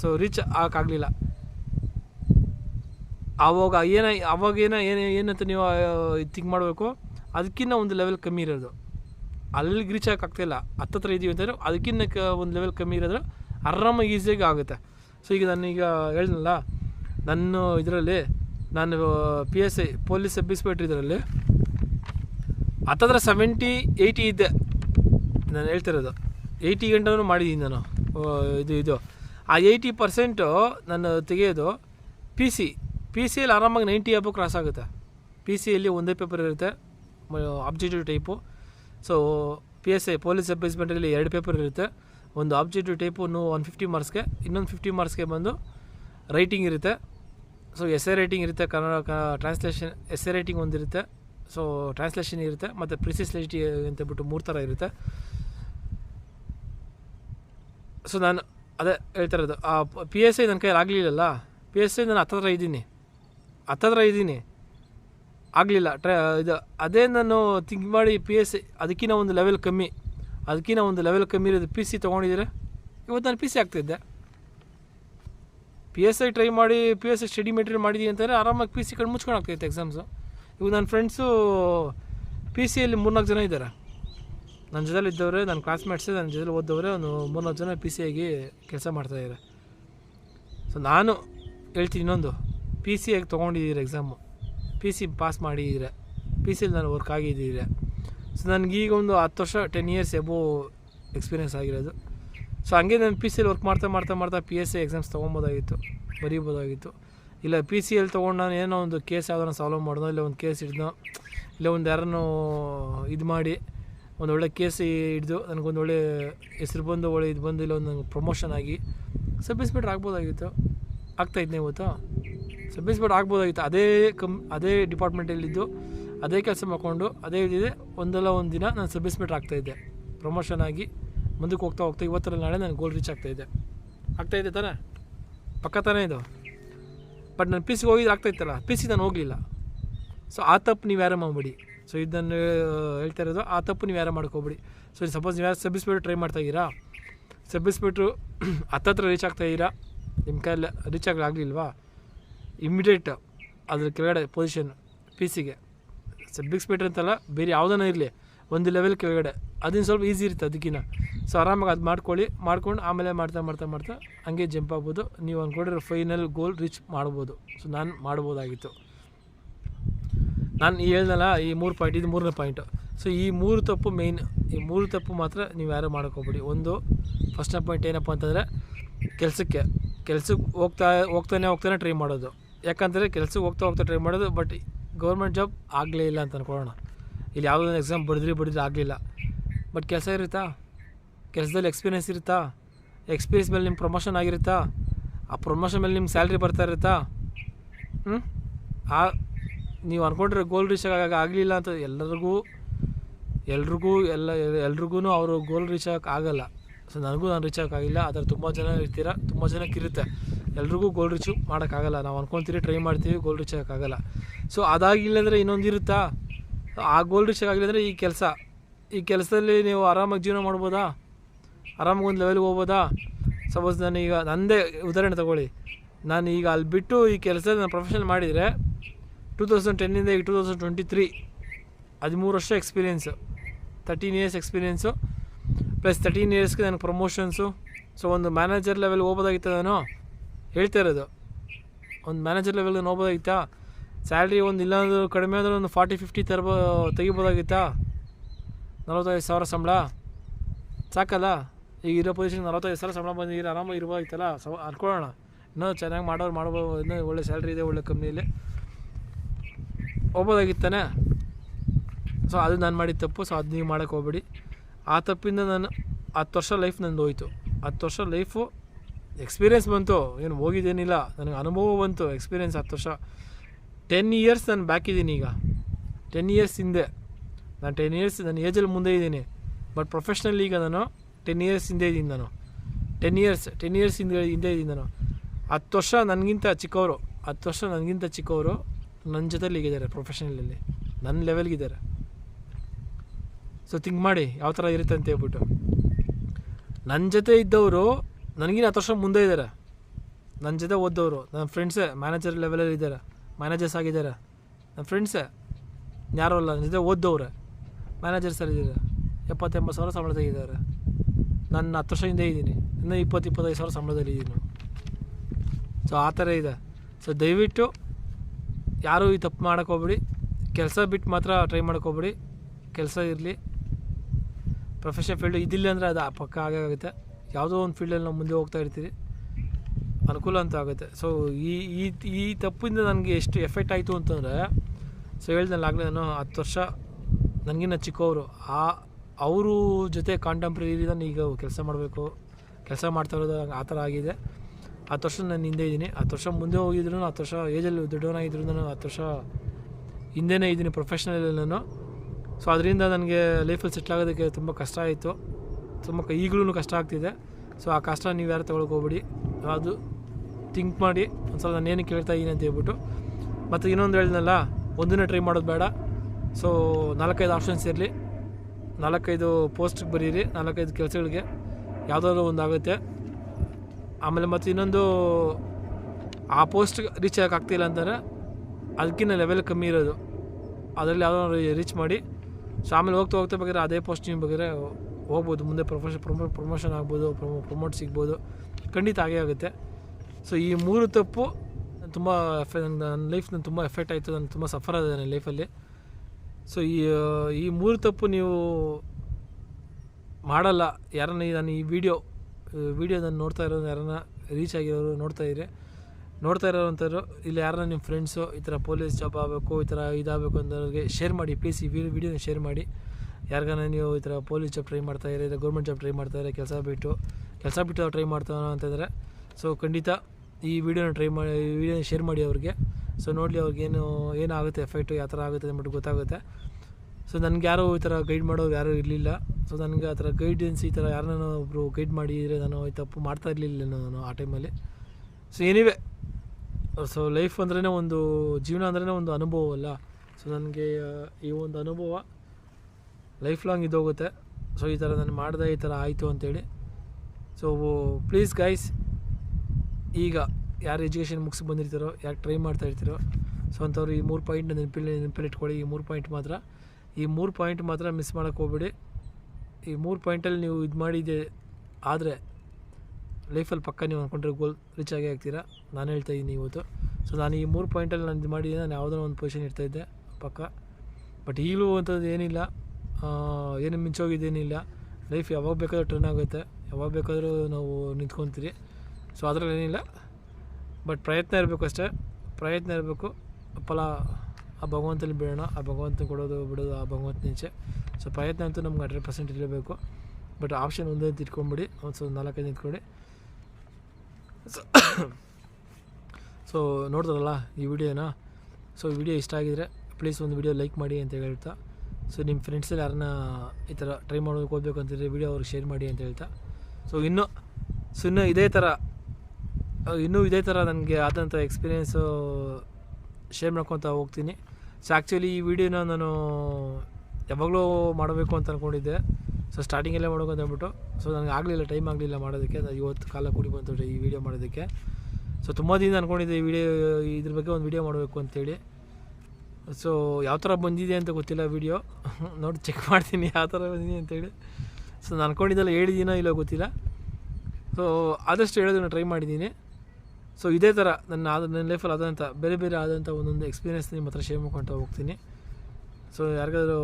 ಸೊ ರೀಚ್ ಆಗೋಕ್ಕಾಗಲಿಲ್ಲ ಆವಾಗ ಏನ, ಅವಾಗ ಏನ, ಏನು, ಏನಂತ ನೀವು ಥಿಂಕ್ ಮಾಡಬೇಕು? ಅದಕ್ಕಿಂತ ಒಂದು ಲೆವೆಲ್ ಕಮ್ಮಿ ಇರೋದು. ಅಲ್ಲಿಗೆ ರೀಚ್ ಆಗೋಕ್ಕಾಗ್ತಾಯಿಲ್ಲ ಹತ್ತತ್ರ ಇದ್ದೀವಿ ಅಂತಂದ್ರೆ ಅದಕ್ಕಿಂತ ಕ, ಒಂದು ಲೆವೆಲ್ ಕಮ್ಮಿ ಇರೋದ್ರೆ ಆರಾಮಾಗಿ ಈಸಿಯಾಗಿ ಆಗುತ್ತೆ. ಸೊ ಈಗ ನಾನೀಗ ಹೇಳಿದ್ನಲ್ಲ ನನ್ನ ಇದರಲ್ಲಿ, ನಾನು P S I police sub inspector ಇದರಲ್ಲಿ, ಹತ್ತತ್ರ ಸೆವೆಂಟಿ ಏಯ್ಟಿ ಇದ್ದೆ. ನಾನು ಹೇಳ್ತಿರೋದು ಏಯ್ಟಿ ಗಂಟೆನೂ ಮಾಡಿದ್ದೀನಿ ನಾನು. ಇದು ಇದು. ಆ ಏಯ್ಟಿ ಪರ್ಸೆಂಟು ನಾನು ತೆಗೆಯೋದು ಪಿ ಸಿ ಪಿ ಸಿಯಲ್ಲಿ ಆರಾಮಾಗಿ ನೈಂಟಿ ಅಬೋ ಕ್ರಾಸ್ ಆಗುತ್ತೆ. ಪಿ ಸಿಯಲ್ಲಿ ಒಂದೇ ಪೇಪರ್ ಇರುತ್ತೆ objective type so P S I police sub ಇನ್ಸ್ಪೆಕ್ಟ್ರಲ್ಲಿ ಎರಡು ಪೇಪರ್ ಇರುತ್ತೆ. ಒಂದು ಆಬ್ಜೆಕ್ಟಿವ್ ಟೈಪು ಒನ್ ಫಿಫ್ಟಿ ಮಾರ್ಕ್ಸ್ಗೆ ಇನ್ನೊಂದು ಫಿಫ್ಟಿ ಮಾರ್ಕ್ಸ್ಗೆ ಬಂದು ರೈಟಿಂಗ್ ಇರುತ್ತೆ. ಸೊ ಎಸ್ ಎ ರೈಟಿಂಗ್ ಇರುತ್ತೆ, Kannada translation S A writing ಒಂದಿರುತ್ತೆ so translation ಇರುತ್ತೆ, ಮತ್ತು ಪ್ರಿಸಿಸ್ ಲೆಜಿಟಿ ಅಂತ ಬಿಟ್ಟು ಮೂರು ಥರ ಇರುತ್ತೆ. ಸೊ ನಾನು ಅದೇ ಹೇಳ್ತಾ ಇರೋದು, ಆ ಪಿ ಎಸ್ ಐ ನನ್ನ ಕೈಯಲ್ಲಿ ಆಗಲಿಲ್ಲಲ್ಲ. ಪಿ ಎಸ್ ಐ ನಾನು ಹತ್ತತ್ರ ಇದ್ದೀನಿ. ಹತ್ತತ್ರ ಇದ್ದೀನಿ. ಆಗಲಿಲ್ಲ. ಟ್ರೈ, ಇದು, ಅದೇ ನಾನು ಥಿಂಕ್ ಮಾಡಿ ಪಿ ಎಸ್ ಸಿ ಅದಕ್ಕಿಂತ ಒಂದು ಲೆವೆಲ್ ಕಮ್ಮಿ. ಅದಕ್ಕಿಂತ ಒಂದು ಲೆವೆಲ್ ಕಮ್ಮಿ ಇರೋದು ಪಿ ಸಿ ತೊಗೊಂಡಿದ್ದೀರ ಇವತ್ತು ನಾನು ಪಿ ಸಿ ಆಗ್ತಿದ್ದೆ. ಪಿ ಎಸ್ ಐ ಟ್ರೈ ಮಾಡಿ P S I study material ಮಾಡಿದ್ದೀನಿ ಅಂತಂದರೆ ಆರಾಮಾಗಿ ಪಿ ಸಿ ಕಡೆ ಮುಚ್ಕೊಂಡು ಆಗ್ತೈತೆ ಎಕ್ಸಾಮ್ಸು ಇವಾಗ ನನ್ನ ಫ್ರೆಂಡ್ಸು ಪಿ ಸಿಯಲ್ಲಿ ಮೂರ್ನಾಲ್ಕು ಜನ ಇದ್ದಾರೆ. ನನ್ನ ಜೊತೆಲಿ ಇದ್ದವ್ರೆ, ನನ್ನ ಕ್ಲಾಸ್ಮೇಟ್ಸೇ ನನ್ನ ಜೊತೆಲಿ ಓದವ್ರೆ ಒಂದು ಮೂರ್ನಾಲ್ಕು ಜನ ಪಿ ಸಿ ಆಗಿ ಕೆಲಸ ಮಾಡ್ತಾಯಿದ್ದಾರೆ ಸೊ ನಾನು ಹೇಳ್ತೀನಿ ಇನ್ನೊಂದು. ಪಿ ಸಿ ಆಗಿ ತೊಗೊಂಡಿದ್ದೀರ ಎಕ್ಸಾಮು ಪಿ ಸಿ ಪಾಸ್ ಮಾಡಿದ್ದೀರ. ಪಿ ಸಿಲಿ ನಾನು ವರ್ಕ್ ಆಗಿದ್ದೀರ. ಸೊ ನನಗೀಗ ಒಂದು ಹತ್ತು ವರ್ಷ ಟೆನ್ ಇಯರ್ಸ್ ಎಬೋ ಎಕ್ಸ್ಪೀರಿಯೆನ್ಸ್ ಆಗಿರೋದು. ಸೊ ಹಂಗೆ ನಾನು ಪಿ ಸಿಲಿ ವರ್ಕ್ ಮಾಡ್ತಾ ಮಾಡ್ತಾ ಮಾಡ್ತಾ ಪಿ ಎಸ್ ಸಿ ಎಕ್ಸಾಮ್ಸ್ ತೊಗೊಬೋದಾಗಿತ್ತು, ಬರೀಬೋದಾಗಿತ್ತು. ಇಲ್ಲ ಪಿ ಸಿ ಎಲ್ಲಿ ತೊಗೊಂಡು ನಾನು ಏನೋ ಒಂದು ಕೇಸ್ ಯಾವ್ದಾರ ಸಾಲ್ವ್ ಮಾಡಿದೋ, ಇಲ್ಲ ಒಂದು ಕೇಸ್ ಹಿಡ್ದೋ, ಇಲ್ಲ ಒಂದು ಯಾರನ್ನೋ ಇದು ಮಾಡಿ, ಒಂದು ಒಳ್ಳೆ ಕೇಸ್ ಹಿಡಿದು ನನಗೊಂದು ಒಳ್ಳೆ ಹೆಸ್ರು ಬಂದು, ಒಳ್ಳೆ ಇದು ಬಂದು, ಇಲ್ಲ ಒಂದು ಪ್ರಮೋಷನ್ ಆಗಿ ಸಬ್ಮಿಸ್ಬಿಟ್ರೆ ಆಗ್ಬೋದಾಗಿತ್ತು. ಆಗ್ತಾಯಿದ್ದೆ ಇವತ್ತು ಸಬ್ ಇನ್ಸ್ಪೆಕ್ಟರ್ ಆಗ್ಬೋದಾಗಿತ್ತು, ಅದೇ ಕಮ್ ಅದೇ ಡಿಪಾರ್ಟ್ಮೆಂಟಲ್ಲಿದ್ದು ಅದೇ ಕೆಲಸ ಮಾಡಿಕೊಂಡು, ಅದೇ ಇದಿದೆ, ಒಂದಲ್ಲ ಒಂದು ದಿನ ನಾನು ಸಬ್ ಇನ್ಸ್ಪೆಕ್ಟರ್ ಆಗ್ತಾಯಿದ್ದೆ ಪ್ರಮೋಷನ್ ಆಗಿ ಮುಂದಕ್ಕೆ ಹೋಗ್ತಾ ಹೋಗ್ತಾ ಇವತ್ತರ ನಾಳೆ ನಾನು ಗೋಲ್ ರೀಚ್ ಆಗ್ತಾಯಿದ್ದೆ ಆಗ್ತಾಯಿದ್ದೆ ತಾನೇ? ಪಕ್ಕ ತಾನೇ ಇದು? ಬಟ್ ನಾನು ಪಿ ಸಿಗೆ ಹೋಗಿದ್ದು ಆಗ್ತಾಯಿತ್ತಲ್ಲ ಪಿ ಸಿ ನಾನು ಹೋಗಲಿಲ್ಲ. ಸೊ ಆ ತಪ್ಪು ನೀವು ಯಾರೇ ಮಾಡಿಬಿಡಿ. ಸೊ ಇದನ್ನು ಹೇಳ್ತಾ ಇರೋದು, ಆ ತಪ್ಪು ನೀವು ಯಾರೇ ಮಾಡ್ಕೋಬಿಡಿ ಸೊ ಸಪೋಸ್ ನೀವು ಯಾರು ಸಬ್ ಇನ್ಸ್ಪೆಕ್ಟರ್ ಟ್ರೈ ಮಾಡ್ತಾಯಿದ್ದೀರಾ ಸಬ್ ಇನ್ಸ್ಪೆಕ್ಟ್ರು ಹತ್ತತ್ರ ರೀಚ್ ಆಗ್ತಾಯಿದ್ದೀರಾ ನಿಮ್ಮ ಕೈಯಲ್ಲಿ ರೀಚ್ ಆಗಲಿಲ್ವಾ? ಇಮ್ಮಿಡಿಯೇಟ್ ಅದ್ರ ಕೆಳಗಡೆ ಪೊಸಿಷನ್ ಪಿ ಸಿಗೆ ಬಿಗ್ಸ್ ಇನ್ಸ್ಪೆಕ್ಟರ್ ಅಂತಲ್ಲ, ಬೇರೆ ಯಾವುದನ್ನ ಇರಲಿ, ಒಂದು ಲೆವೆಲ್ ಕೆಳಗಡೆ. ಅದನ್ನು ಸ್ವಲ್ಪ ಈಸಿ ಇರುತ್ತೆ ಅದಕ್ಕಿಂತ ಸೊ ಆರಾಮಾಗಿ ಅದು ಮಾಡ್ಕೊಳ್ಳಿ, ಮಾಡ್ಕೊಂಡು ಆಮೇಲೆ ಮಾಡ್ತಾ ಮಾಡ್ತಾ ಮಾಡ್ತಾ ಹಂಗೆ ಜಂಪ್ ಆಗ್ಬೋದು. ನೀವು ಅಂದ್ಕೊಂಡ್ರೆ ಫೈನಲ್ ಗೋಲ್ ರೀಚ್ ಮಾಡ್ಬೋದು. ಸೊ ನಾನು ಮಾಡ್ಬೋದಾಗಿತ್ತು. ನಾನು ಈ ಹೇಳ್ದಲ್ಲ, ಈ ಮೂರು ಪಾಯಿಂಟ್ ಇದು ಮೂರನೇ ಪಾಯಿಂಟು ಸೊ ಈ ಮೂರು ತಪ್ಪು ಮೇಯ್ನ್ ಈ ಮೂರು ತಪ್ಪು ಮಾತ್ರ ನೀವು ಯಾರು ಮಾಡ್ಕೊಬೇಡಿ. ಒಂದು ಫಸ್ಟ್ನೇ ಪಾಯಿಂಟ್ ಏನಪ್ಪ ಅಂತಂದರೆ, ಕೆಲಸಕ್ಕೆ. ಕೆಲಸಕ್ಕೆ ಹೋಗ್ತಾ, ಹೋಗ್ತಾನೆ ಹೋಗ್ತಾನೆ ಟ್ರೈ ಮಾಡೋದು. ಯಾಕಂದರೆ ಕೆಲಸಕ್ಕೆ ಹೋಗ್ತಾ ಹೋಗ್ತಾ ಟ್ರೈ ಮಾಡೋದು ಬಟ್ ಗೌರ್ಮೆಂಟ್ ಜಾಬ್ ಆಗಲೇ ಇಲ್ಲ ಅಂತ ಅಂದ್ಕೊಳ್ಳೋಣ ಇಲ್ಲಿ ಯಾವುದೋ ಎಕ್ಸಾಮ್ ಬರೆದ್ರಿ ಬಡಿದ್ರೆ ಆಗಲಿಲ್ಲ. ಬಟ್ ಕೆಲಸ ಇರುತ್ತಾ? ಕೆಲಸದಲ್ಲಿ ಎಕ್ಸ್ಪೀರಿಯೆನ್ಸ್ ಇರುತ್ತಾ? ಎಕ್ಸ್ಪೀರಿಯನ್ಸ್ ಮೇಲೆ ನಿಮ್ಮ ಪ್ರಮೋಷನ್ ಆಗಿರುತ್ತಾ? ಆ ಪ್ರಮೋಷನ್ ಮೇಲೆ ನಿಮ್ಮ ಸ್ಯಾಲ್ರಿ ಬರ್ತಾ ಇರುತ್ತಾ? ಹ್ಞೂ ಆ, ನೀವು ಅಂದ್ಕೊಂಡ್ರೆ ಗೋಲ್ ರೀಚ್ ಆಗ ಆಗಲಿಲ್ಲ ಅಂತ ಎಲ್ಲರಿಗೂ, ಎಲ್ರಿಗೂ, ಎಲ್ಲ ಎಲ್ರಿಗೂ ಅವರು ಗೋಲ್ ರೀಚ್ ಆಗಕ್ಕೆ ಆಗಲ್ಲ. ಸೊ ನನಗೂ ನಾನು ರೀಚ್ ಆಗೋಕ್ಕಾಗಿಲ್ಲ ಆದರೆ ತುಂಬ ಜನ ಇರ್ತೀರ? ತುಂಬ ಜನಕ್ಕೆ ಇರುತ್ತೆ. ಎಲ್ರಿಗೂ ಗೋಲ್ ರೀಚು ಮಾಡೋಕ್ಕಾಗಲ್ಲ. ನಾವು ಅಂದ್ಕೊಳ್ತೀರಿ ಟ್ರೈ ಮಾಡ್ತೀವಿ ಗೋಲ್ ರೀಚ್ ಆಗೋಕ್ಕಾಗಲ್ಲ ಸೊ ಅದಾಗಿಲ್ಲಂದರೆ ಇನ್ನೊಂದು ಇರುತ್ತಾ? ಆ ಗೋಲ್ ರೀಚ್ ಆಗಿಲ್ಲಂದರೆ ಈ ಕೆಲಸ. ಈ ಕೆಲಸದಲ್ಲಿ ನೀವು ಆರಾಮಾಗಿ ಜೀವನ ಮಾಡ್ಬೋದಾ? ಆರಾಮಾಗಿ ಒಂದು ಲೆವೆಲ್ಗೆ ಹೋಗ್ಬೋದಾ? ಸಪೋಸ್ ಈಗ ನನ್ನದೇ ಉದಾಹರಣೆ ತಗೊಳ್ಳಿ. ನಾನು ಈಗ ಅಲ್ಲಿ ಬಿಟ್ಟು ಈ ಕೆಲಸ ನಾನು ಪ್ರೊಫೆಷನ್ ಮಾಡಿದರೆ ಟೂ ತೌಸಂಡ್ ಟೆನ್ನಿಂದ ಈಗ ಟೂ ತೌಸಂಡ್ ಟ್ವೆಂಟಿ ತ್ರೀ ಹದಿಮೂರು ವರ್ಷ experience thirteen years experience plus thirteen ಇಯರ್ಸ್ಗೆ ನನಗೆ ಪ್ರಮೋಷನ್ಸು ಸೊ ಒಂದು ಮ್ಯಾನೇಜರ್ ಲೆವೆಲ್ಗೆ ಹೋಗ್ಬೋದಾಗಿತ್ತು ನಾನು ಹೇಳ್ತಾ ಇರೋದು. ಒಂದು ಮ್ಯಾನೇಜರ್ ಲೆವೆಲ್ಗೆ ನೋಬೋದಾಗಿತ್ತಾ ಸ್ಯಾಲ್ರಿ ಒಂದು ಇಲ್ಲಾಂದ್ರೂ ಕಡಿಮೆ ಅಂದರೆ ಒಂದು ಫಾರ್ಟಿ ಫಿಫ್ಟಿ ತರ್ಬೋ, ತೆಗಿಬೋದಾಗಿತ್ತಾ? ನಲವತ್ತೈದು ಸಾವಿರ ಸಂಬಳ? ಸಾಕಲ್ಲ? ಈಗ ಇರೋ ಪೊಸಿಷನ್ ನಲವತ್ತೈದು ಸಾವಿರ ಸಂಬಳ ಬಂದಿದ್ದೀರ ಆರಾಮಾಗಿ ಇರ್ಬೋದಾಗಿತ್ತಲ್ಲ? ಸೊ ಅನ್ಕೊಳ್ಳೋಣ. ಇನ್ನೂ ಚೆನ್ನಾಗಿ ಮಾಡೋರು ಮಾಡ್ಬೋದು, ಇನ್ನೂ ಒಳ್ಳೆ ಸ್ಯಾಲ್ರಿ ಇದೆ, ಒಳ್ಳೆ ಕಂಪ್ನಿಯಲ್ಲಿ ಹೋಗ್ಬೋದಾಗಿತ್ತಾನೆ ಸೊ ಅದು ನಾನು ಮಾಡಿದ ತಪ್ಪು ಸೊ ಅದು ನೀವು ಮಾಡೋಕ್ಕೆ ಹೋಗ್ಬೇಡಿ. ಆ ತಪ್ಪಿಂದ ನಾನು ಹತ್ತು ವರ್ಷ ಲೈಫ್ ನಂದು ಹೋಯ್ತು. ಹತ್ತು ವರ್ಷ ಲೈಫು ಎಕ್ಸ್ಪೀರಿಯೆನ್ಸ್ ಬಂತು. ಏನು ಹೋಗಿದ್ದೇನಿಲ್ಲ. ನನಗೆ ಅನುಭವ ಬಂತು. ಎಕ್ಸ್ಪೀರಿಯೆನ್ಸ್ ಹತ್ತು ವರ್ಷ. ಟೆನ್ ಇಯರ್ಸ್ ನಾನು ಬ್ಯಾಕ್ ಇದ್ದೀನಿ ಈಗ. ಟೆನ್ ಇಯರ್ಸ್ ಹಿಂದೆ. ನಾನು ಟೆನ್ ಇಯರ್ಸ್ ನನ್ನ ಏಜಲ್ಲಿ ಮುಂದೆ ಇದ್ದೀನಿ. ಬಟ್ ಪ್ರೊಫೆಷ್ನಲ್ ಈಗ ನಾನು ಟೆನ್ ಇಯರ್ಸ್ ಹಿಂದೆ ಇದ್ದೀನಿ ನಾನು. ಟೆನ್ ಇಯರ್ಸ್ ಟೆನ್ ಇಯರ್ಸ್ ಹಿಂದೆ ಹಿಂದೆ ಇದ್ದೀನಿ ನಾನು. ಹತ್ತು ವರ್ಷ ನನಗಿಂತ ಚಿಕ್ಕವರು. ಹತ್ತು ವರ್ಷ ನನಗಿಂತ ಚಿಕ್ಕವರು ನನ್ನ ಜೊತೆಲಿ ಈಗಿದ್ದಾರೆ ಪ್ರೊಫೆಷನಲಲ್ಲಿ ನನ್ನ ಲೆವೆಲ್ಗಿದ್ದಾರೆ ಸೊ ಥಿಂಕ್ ಮಾಡಿ. ಯಾವ ಥರ ಇರುತ್ತೆ ಅಂತ ಹೇಳ್ಬಿಟ್ಟು. ನನ್ನ ಜೊತೆ ಇದ್ದವರು ನನಗಿನ ಹತ್ತು ವರ್ಷ ಮುಂದೆ ಇದ್ದಾರೆ ನನ್ನ ಜೊತೆ ಓದ್ದವರು ನನ್ನ ಫ್ರೆಂಡ್ಸೇ ಮ್ಯಾನೇಜರ್ ಲೆವೆಲಲ್ಲಿ ಇದ್ದಾರೆ ಮ್ಯಾನೇಜರ್ಸ್ ಆಗಿದ್ದಾರೆ. ನನ್ನ ಫ್ರೆಂಡ್ಸೇ ಯಾರೂ ಅಲ್ಲ ನನ್ನ ಜೊತೆ ಓದ್ದವ್ರೆ. ಮ್ಯಾನೇಜರ್ಸ್ ಇದ್ದಾರೆ. ಎಪ್ಪತ್ತೆಂಬತ್ತು ಸಾವಿರ ಸಂಬಳ ತೆಗಿದ್ದಾರೆ. ನಾನು ಹತ್ತು ವರ್ಷ ಹಿಂದೆ ಇದ್ದೀನಿ. ಇನ್ನೂ ಇಪ್ಪತ್ತು, ಇಪ್ಪತ್ತೈದು ಸಾವಿರ ಸಂಬಳದಲ್ಲಿ ಇದ್ದೀನಿ. ಸೊ ಆ ಥರ ಇದೆ. ಸೊ ದಯವಿಟ್ಟು ಯಾರೂ ಈ ತಪ್ಪು ಮಾಡೋಕ್ಕೋಗ್ಬೇಡಿ ಕೆಲಸ ಬಿಟ್ಟು ಮಾತ್ರ ಟ್ರೈ ಮಾಡೋಕೆ ಹೋಗ್ಬೇಡಿ. ಕೆಲಸ ಇರಲಿ. ಪ್ರೊಫೆಷನ್ ಫೀಲ್ಡ್ ಇದಿಲ್ಲ ಅಂದರೆ ಅದು ಪಕ್ಕ ಆಗೇ ಆಗುತ್ತೆ ಯಾವುದೋ ಒಂದು ಫೀಲ್ಡಲ್ಲಿ ನಾವು ಮುಂದೆ ಹೋಗ್ತಾ ಇರ್ತೀರಿ. ಅನುಕೂಲ ಅಂತ ಆಗುತ್ತೆ. ಸೊ ಈ ಈ ಈ ತಪ್ಪಿಂದ ನನಗೆ ಎಷ್ಟು ಎಫೆಕ್ಟ್ ಆಯಿತು ಅಂತಂದರೆ ಸೊ ಹೇಳ್ದಲ್ಲ ಆಗಲೇ ನಾನು ಹತ್ತು ವರ್ಷ ನನಗಿನ್ನ ಚಿಕ್ಕವರು ಆ, ಅವರು ಜೊತೆ ಕಾಂಟೆಂಪ್ರರಿ ನಾನು ಈಗ ಕೆಲಸ ಮಾಡಬೇಕು. ಕೆಲಸ ಮಾಡ್ತಾ ಇರೋದು ಆ ಥರ ಆಗಿದೆ. ಹತ್ತು ವರ್ಷ ನಾನು ಹಿಂದೆ ಇದ್ದೀನಿ. ಹತ್ತು ವರ್ಷ ಮುಂದೆ ಹೋಗಿದ್ರು ಹತ್ತು ವರ್ಷ ಏಜಲ್ಲಿ ದೊಡ್ಡವನಾಗಿದ್ರು ನಾನು ಹತ್ತು ವರ್ಷ ಹಿಂದೆನೇ ಇದ್ದೀನಿ ಪ್ರೊಫೆಷ್ನಲ್ಲಿ ನಾನು. ಸೊ ಅದರಿಂದ ನನಗೆ ಲೈಫಲ್ಲಿ ಸೆಟ್ಲ್ ಆಗೋದಕ್ಕೆ ತುಂಬ ಕಷ್ಟ ಆಯಿತು. ತುಂಬ ಈಗಲೂ ಕಷ್ಟ ಆಗ್ತಿದೆ. ಸೊ ಆ ಕಷ್ಟ ನೀವು ಯಾರು ತೊಗೊಳಕ್ಕೆ ಹೋಗ್ಬಿಡಿ. ಅದು ಥಿಂಕ್ ಮಾಡಿ ಒಂದು ಸಲ ನಾನು ಏನು ಕೇಳ್ತಾ ಇದ್ದೀನಿ ಅಂತ ಹೇಳ್ಬಿಟ್ಟು. ಮತ್ತು ಇನ್ನೊಂದು ಹೇಳಿದ್ನಲ್ಲ ಒಂದನ್ನೇ ಟ್ರೈ ಮಾಡೋದು ಬೇಡ. ಸೊ ನಾಲ್ಕೈದು ಆಪ್ಷನ್ಸ್ ಇರಲಿ. ನಾಲ್ಕೈದು ಪೋಸ್ಟ್ಗೆ ಬರೀರಿ, ನಾಲ್ಕೈದು ಕೆಲಸಗಳಿಗೆ. ಯಾವುದಾದ್ರು ಒಂದು ಆಗುತ್ತೆ. ಆಮೇಲೆ ಮತ್ತು ಇನ್ನೊಂದು, ಆ ಪೋಸ್ಟ್ ರೀಚ್ ಆಗೋಕ್ಕಾಗ್ತಿಲ್ಲ ಅಂತಂದರೆ ಅದಕ್ಕಿಂತ ಲೆವೆಲ್ ಕಮ್ಮಿ ಇರೋದು. ಅದರಲ್ಲಿ ಯಾವುದೋ ರೀಚ್ ಮಾಡಿ. ಸೊ ಆಮೇಲೆ ಹೋಗ್ತಾ ಹೋಗ್ತಾ ಬೇಕಾದ್ರೆ ಅದೇ ಪೋಸ್ಟ್ ನೀವು ಬೇಕಾದ್ರೆ ಹೋಗ್ಬೋದು, ಮುಂದೆ ಪ್ರೊಫೆಷನ್ ಪ್ರೊಮೋ ಪ್ರಮೋಷನ್ ಆಗ್ಬೋದು ಪ್ರೊಮೋ ಪ್ರಮೋಟ್ ಸಿಗ್ಬೋದು, ಖಂಡಿತ ಆಗೇ ಆಗುತ್ತೆ. ಸೊ ಈ ಮೂರು ತಪ್ಪು ತುಂಬ ಎಫೆ ನನ್ನ ಲೈಫ್ ನನ್ನ ತುಂಬ ಎಫೆಕ್ಟ್ ಆಯಿತು, ನಾನು ತುಂಬ ಸಫರ್ ಆಗಿದೆ ನನ್ನ ಲೈಫಲ್ಲಿ ಸೊ ಈ ಈ ಮೂರು ತಪ್ಪು ನೀವು ಮಾಡಲ್ಲ. ಯಾರನ್ನ ನಾನು ಈ ವಿಡಿಯೋ ವಿಡಿಯೋ ನಾನು ನೋಡ್ತಾ ಇರೋದು ಯಾರನ್ನ ರೀಚ್ ಆಗಿರೋರು ನೋಡ್ತಾ ಇರಿ. ನೋಡ್ತಾ ಇರೋವಂಥವ್ರು ಇಲ್ಲಿ ಯಾರನ್ನ ನಿಮ್ಮ ಫ್ರೆಂಡ್ಸು ಈ ಥರ ಪೊಲೀಸ್ ಜಾಬ್ ಆಗಬೇಕು, ಈ ಥರ ಇದಾಗಬೇಕು ಅನ್ನೋರಿಗೆ ಶೇರ್ ಮಾಡಿ ಪ್ಲೀಸ್ ಈ ವಿಡಿಯೋನ ಶೇರ್ ಮಾಡಿ. ಯಾರಿಗಾನ ನೀವು ಈ ಥರ ಪೊಲೀಸ್ ಜಾಬ್ ಟ್ರೈ ಮಾಡ್ತಾ ಇಲ್ಲ ಗೌರ್ಮೆಂಟ್ ಜಾಬ್ ಟ್ರೈ ಮಾಡ್ತಾ ಕೆಲಸ ಬಿಟ್ಟು ಕೆಲಸ ಬಿಟ್ಟು ಟ್ರೈ ಮಾಡ್ತಾನೋ ಅಂತಂದರೆ ಸೊ ಖಂಡಿತ ಈ ವಿಡಿಯೋನ ಟ್ರೈ ಮಾಡಿ ಈ ವಿಡಿಯೋನ ಶೇರ್ ಮಾಡಿ ಅವ್ರಿಗೆ. ಸೊ ನೋಡಲಿ ಅವ್ರಿಗೇನು ಏನಾಗುತ್ತೆ ಎಫೆಕ್ಟು ಯಾವ ಥರ ಆಗುತ್ತೆ ಅಂದ್ಬಿಟ್ಟು ಗೊತ್ತಾಗುತ್ತೆ. ಸೊ ನನಗೆ ಯಾರೂ ಈ ಥರ ಗೈಡ್ ಮಾಡೋರು ಯಾರೂ ಇರಲಿಲ್ಲ. ಸೊ ನನಗೆ ಆ ಥರ ಗೈಡೆನ್ಸ್ ಈ ಥರ ಯಾರನ್ನ ಒಬ್ಬರು ಗೈಡ್ ಮಾಡಿದರೆ ನಾನು ಈ ತಪ್ಪು ಮಾಡ್ತಾ ಇರಲಿಲ್ಲ ನಾನು ಆ ಟೈಮಲ್ಲಿ ಸೊ ಏನಿವೆ ಸೊ ಲೈಫ್ ಅಂದ್ರೇ ಒಂದು, ಜೀವನ ಅಂದ್ರೇ ಒಂದು ಅನುಭವ ಅಲ್ಲ ಸೊ ನನಗೆ ಈ ಒಂದು ಅನುಭವ ಲೈಫ್ ಲಾಂಗ್ ಇದ್ದೋಗುತ್ತೆ. ಸೊ ಈ ಥರ ನಾನು ಮಾಡಿದೆ, ಈ ಥರ ಆಯಿತು ಅಂತೇಳಿ. ಸೊ ಪ್ಲೀಸ್ ಗೈಸ್ ಈಗ ಯಾರು ಎಜುಕೇಷನ್ ಮುಗಿಸಿ ಬಂದಿರ್ತಾರೋ, ಯಾರು ಟ್ರೈ ಮಾಡ್ತಾ ಇರ್ತೀರೋ ಸೊ ಅಂಥವ್ರು ಈ ಮೂರು ಪಾಯಿಂಟ್ ನೆನಪಿಲ್ಲ ನೆನಪಲ್ಲಿ ಇಟ್ಕೊಳ್ಳಿ. ಈ ಮೂರು ಪಾಯಿಂಟ್ ಮಾತ್ರ. ಈ ಮೂರು ಪಾಯಿಂಟ್ ಮಾತ್ರ ಮಿಸ್ ಮಾಡೋಕ್ಕೆ ಹೋಗ್ಬೇಡಿ. ಈ ಮೂರು ಪಾಯಿಂಟಲ್ಲಿ ನೀವು ಇದು ಮಾಡಿದೆ ಆದರೆ ಲೈಫಲ್ಲಿ ಪಕ್ಕ ನೀವು ಅಂದ್ಕೊಂಡ್ರೆ ಗೋಲ್ ರೀಚ್ ಆಗೇ ಆಗ್ತೀರಾ? ನಾನು ಹೇಳ್ತಾ ಇದ್ದೀನಿ ಇವತ್ತು. ಸೊ ನಾನು ಈ ಮೂರು ಪಾಯಿಂಟಲ್ಲಿ ನಾನು ಇದು ಮಾಡಿದ್ದೀನಿ ನಾನು ಯಾವುದೋ ಒಂದು ಪೊಸಿಷನ್ ಇರ್ತಾಯಿದ್ದೆ ಪಕ್ಕ. ಬಟ್ ಈಗಲೂ ಅಂಥದ್ದು ಏನಿಲ್ಲ. ಏನು ಮಿಂಚೋಗಿದ್ದೇನಿಲ್ಲ. ಲೈಫ್ ಯಾವಾಗ ಬೇಕಾದ್ರೂ ಟರ್ನ್ ಆಗುತ್ತೆ. ಯಾವಾಗ ಬೇಕಾದರೂ ನಾವು ನಿಂತ್ಕೊತೀರಿ. ಸೊ ಅದರಲ್ಲಿ ಏನಿಲ್ಲ. ಬಟ್ ಪ್ರಯತ್ನ ಇರಬೇಕು ಅಷ್ಟೇ. ಪ್ರಯತ್ನ ಇರಬೇಕು. ಫಲ, ಆ ಭಗವಂತನಲ್ಲಿ ಬಿಡೋಣ ಆ ಭಗವಂತ ಕೊಡೋದು, ಬಿಡೋದು, ಆ ಭಗವಂತನ ಇಚ್ಛೆ. ಸೊ ಪ್ರಯತ್ನ ಅಂತೂ ನಮ್ಗೆ ಹಂಡ್ರೆಡ್ ಪರ್ಸೆಂಟ್ ಇರಬೇಕು. ಬಟ್ ಆಪ್ಷನ್ ಒಂದೇ ಇಟ್ಕೊಂಬಿಡಿ. ಒಂದು ಸ್ವಲ್ಪ ನಾಲ್ಕೈದು ನಿಂತ್ಕೊಂಡು ಸೊ ಸೊ ನೋಡ್ತಾರಲ್ಲ ಈ ವಿಡಿಯೋನ? ಸೊ ವಿಡಿಯೋ ಇಷ್ಟ ಆಗಿದರೆ ಪ್ಲೀಸ್ ಒಂದು ವಿಡಿಯೋ ಲೈಕ್ ಮಾಡಿ ಅಂತ ಹೇಳ್ತಾ. ಸೊ ನಿಮ್ಮ ಫ್ರೆಂಡ್ಸಲ್ಲಿ ಯಾರನ್ನ ಈ ಥರ ಟ್ರೈ ಮಾಡೋದಕ್ಕೆ ಹೋಗ್ಬೇಕು ಅಂತಿದ್ರೆ ವೀಡಿಯೋ ಅವ್ರಿಗೆ ಶೇರ್ ಮಾಡಿ ಅಂತ ಹೇಳ್ತಾ. ಸೊ ಇನ್ನೂ ಸೊ ಇನ್ನೂ ಇದೇ ಥರ ಇನ್ನೂ ಇದೇ ಥರ ನನಗೆ ಆದಂಥ ಎಕ್ಸ್ಪೀರಿಯೆನ್ಸು ಶೇರ್ ಮಾಡ್ಕೊತ ಹೋಗ್ತೀನಿ. ಸೊ ಆ್ಯಕ್ಚುಲಿ ಈ ವಿಡಿಯೋನ ನಾನು ಯಾವಾಗಲೂ ಮಾಡಬೇಕು ಅಂತ ಅಂದ್ಕೊಂಡಿದ್ದೆ ಸೊ ಸ್ಟಾರ್ಟಿಂಗಲ್ಲೇ ಮಾಡಬೇಕು ಅಂತ ಹೇಳ್ಬಿಟ್ಟು ಸೊ ನನಗೆ ಆಗಲಿಲ್ಲ ಟೈಮ್ ಆಗಲಿಲ್ಲ ಮಾಡೋದಕ್ಕೆ. ನಾನು ಇವತ್ತು ಕಾಲ ಕೂಡಿ ಬಂತು ಈ ವಿಡಿಯೋ ಮಾಡೋದಕ್ಕೆ. ಸೊ ತುಂಬ ದಿನ ಅಂದ್ಕೊಂಡಿದ್ದೆ ಈ ವಿಡಿಯೋ ಇದ್ರ ಬಗ್ಗೆ ಒಂದು ವಿಡಿಯೋ ಮಾಡಬೇಕು ಅಂತೇಳಿ. ಸೊ ಯಾವ ಥರ ಬಂದಿದೆ ಅಂತ ಗೊತ್ತಿಲ್ಲ ವಿಡಿಯೋ ನೋಡಿ ಚೆಕ್ ಮಾಡ್ತೀನಿ ಯಾವ ಥರ ಬಂದಿದೆ ಅಂತೇಳಿ ಸೊ ನಾನು ಅಂದ್ಕೊಂಡಿದ್ದೆಲ್ಲ ಹೇಳಿದ್ದೀನೋ ಇಲ್ಲೋ ಗೊತ್ತಿಲ್ಲ. ಸೊ ಆದಷ್ಟು ಹೇಳೋದನ್ನು ಟ್ರೈ ಮಾಡಿದ್ದೀನಿ. ಸೊ ಇದೇ ಥರ ನನ್ನ ಆದ, ನನ್ನ ಲೈಫಲ್ಲಿ ಆದಂಥ ಬೇರೆ ಬೇರೆ ಆದಂಥ ಒಂದೊಂದು ಎಕ್ಸ್ಪೀರಿಯೆನ್ಸ್ ನಿಮ್ಮ ಹತ್ರ ಶೇರ್ ಮಾಡ್ಕೊಳ್ತಾ ಹೋಗ್ತೀನಿ. ಸೊ ಯಾರಿಗಾದರೂ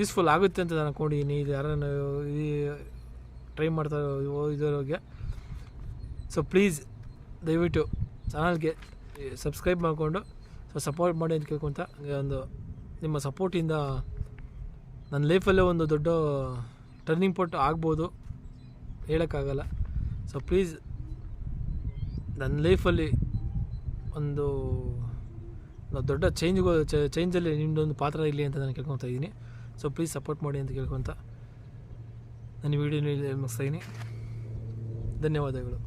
ಯೂಸ್ಫುಲ್ ಆಗುತ್ತೆ ಅಂತ ನಾನು ಅಂದ್ಕೊಂಡಿದ್ದೀನಿ ಇದು ಯಾರನ್ನು ಈ ಟ್ರೈ ಮಾಡ್ತಾ ಇರೋರಿಗೆ. ಸೊ ಪ್ಲೀಸ್ ದಯವಿಟ್ಟು ಚಾನಲ್ಗೆ ಸಬ್ಸ್ಕ್ರೈಬ್ ಮಾಡಿಕೊಂಡು ಸೊ ಸಪೋರ್ಟ್ ಮಾಡಿ ಅಂತ ಕೇಳ್ಕೊತ ಒಂದು ನಿಮ್ಮ ಸಪೋರ್ಟಿಂದ ನನ್ನ ಲೈಫಲ್ಲೇ ಒಂದು ದೊಡ್ಡ ಟರ್ನಿಂಗ್ ಪಾಯಿಂಟ್ ಆಗ್ಬೋದು ಹೇಳೋಕ್ಕಾಗಲ್ಲ. ಸೊ ಪ್ಲೀಸ್ ನನ್ನ ಲೈಫಲ್ಲಿ ಒಂದು ದೊಡ್ಡ ಚೇಂಜ್ಗೂ ಚೇಂಜಲ್ಲಿ ನಿಮ್ಮದೊಂದು ಪಾತ್ರ ಇರಲಿ ಅಂತ ನಾನು ಕೇಳ್ಕೊತಾ ಇದ್ದೀನಿ. ಸೊ ಪ್ಲೀಸ್ ಸಪೋರ್ಟ್ ಮಾಡಿ ಅಂತ ಕೇಳ್ಕೊತ ನನ್ನ ವೀಡಿಯೋನ ಮುಗಿಸ್ತಾ ಇದ್ದೀನಿ. ಧನ್ಯವಾದಗಳು.